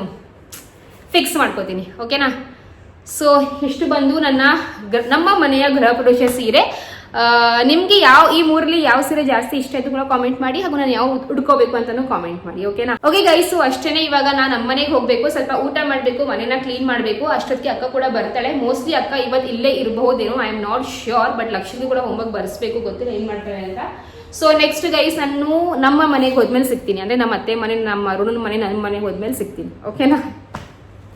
ಫಿಕ್ಸ್ ಮಾಡ್ಕೋತೀನಿ ಓಕೆನಾ ಸೊ ಇಷ್ಟು ಬಂದು ನನ್ನ ನಮ್ಮ ಮನೆಯ ಗೃಹ ಪ್ರವೇಶ ಸೀರೆ. ನಿಮಗೆ ಯಾವ, ಈ ಮೂರಲ್ಲಿ ಯಾವ ಸೀರೆ ಜಾಸ್ತಿ ಇಷ್ಟ ಆಯ್ತು ಕೂಡ ಕಾಮೆಂಟ್ ಮಾಡಿ, ಹಾಗೂ ನಾನು ಯಾವ ಉಡ್ಕೋಬೇಕು ಅಂತಾನು ಕಾಮೆಂಟ್ ಮಾಡಿ ಓಕೆನಾ ಓಕೆ ಗೈಸು ಅಷ್ಟೇನೆ ಇವಾಗ ನಾನು ನಮ್ಮನೆಗೆ ಹೋಗ್ಬೇಕು, ಸ್ವಲ್ಪ ಊಟ ಮಾಡಬೇಕು, ಮನೇನ ಕ್ಲೀನ್ ಮಾಡಬೇಕು, ಅಷ್ಟೊತ್ತಿಗೆ ಅಕ್ಕ ಕೂಡ ಬರ್ತಾಳೆ. ಮೋಸ್ಟ್ಲಿ ಅಕ್ಕ ಇವತ್ತು ಇಲ್ಲೇ ಇರಬಹುದೇನೋ I am not sure but Lakshmi ಕೂಡ ಹೋಮ್ವರ್ಕ್ ಬರ್ಸ್ಬೇಕು ಗೊತ್ತಿಲ್ಲ, ಏನ್ ಮಾಡ್ತಾಳೆ ಅಂತ. ಸೊ ನೆಕ್ಸ್ಟ್ ಗೈಸ್ ನಾನು ನಮ್ಮ ಮನೆಗೆ ಹೋದ್ಮೇಲೆ ಸಿಗ್ತೀನಿ. ಅಂದ್ರೆ ನಮ್ಮ ಅತ್ತೆ ಮನೆ, ನಮ್ಮ ಅರುಣನ ಮನೆ, ನನ್ನ ಮನೆಗೆ ಹೋದ್ಮೇಲೆ ಸಿಗ್ತೀನಿ ಓಕೆನಾ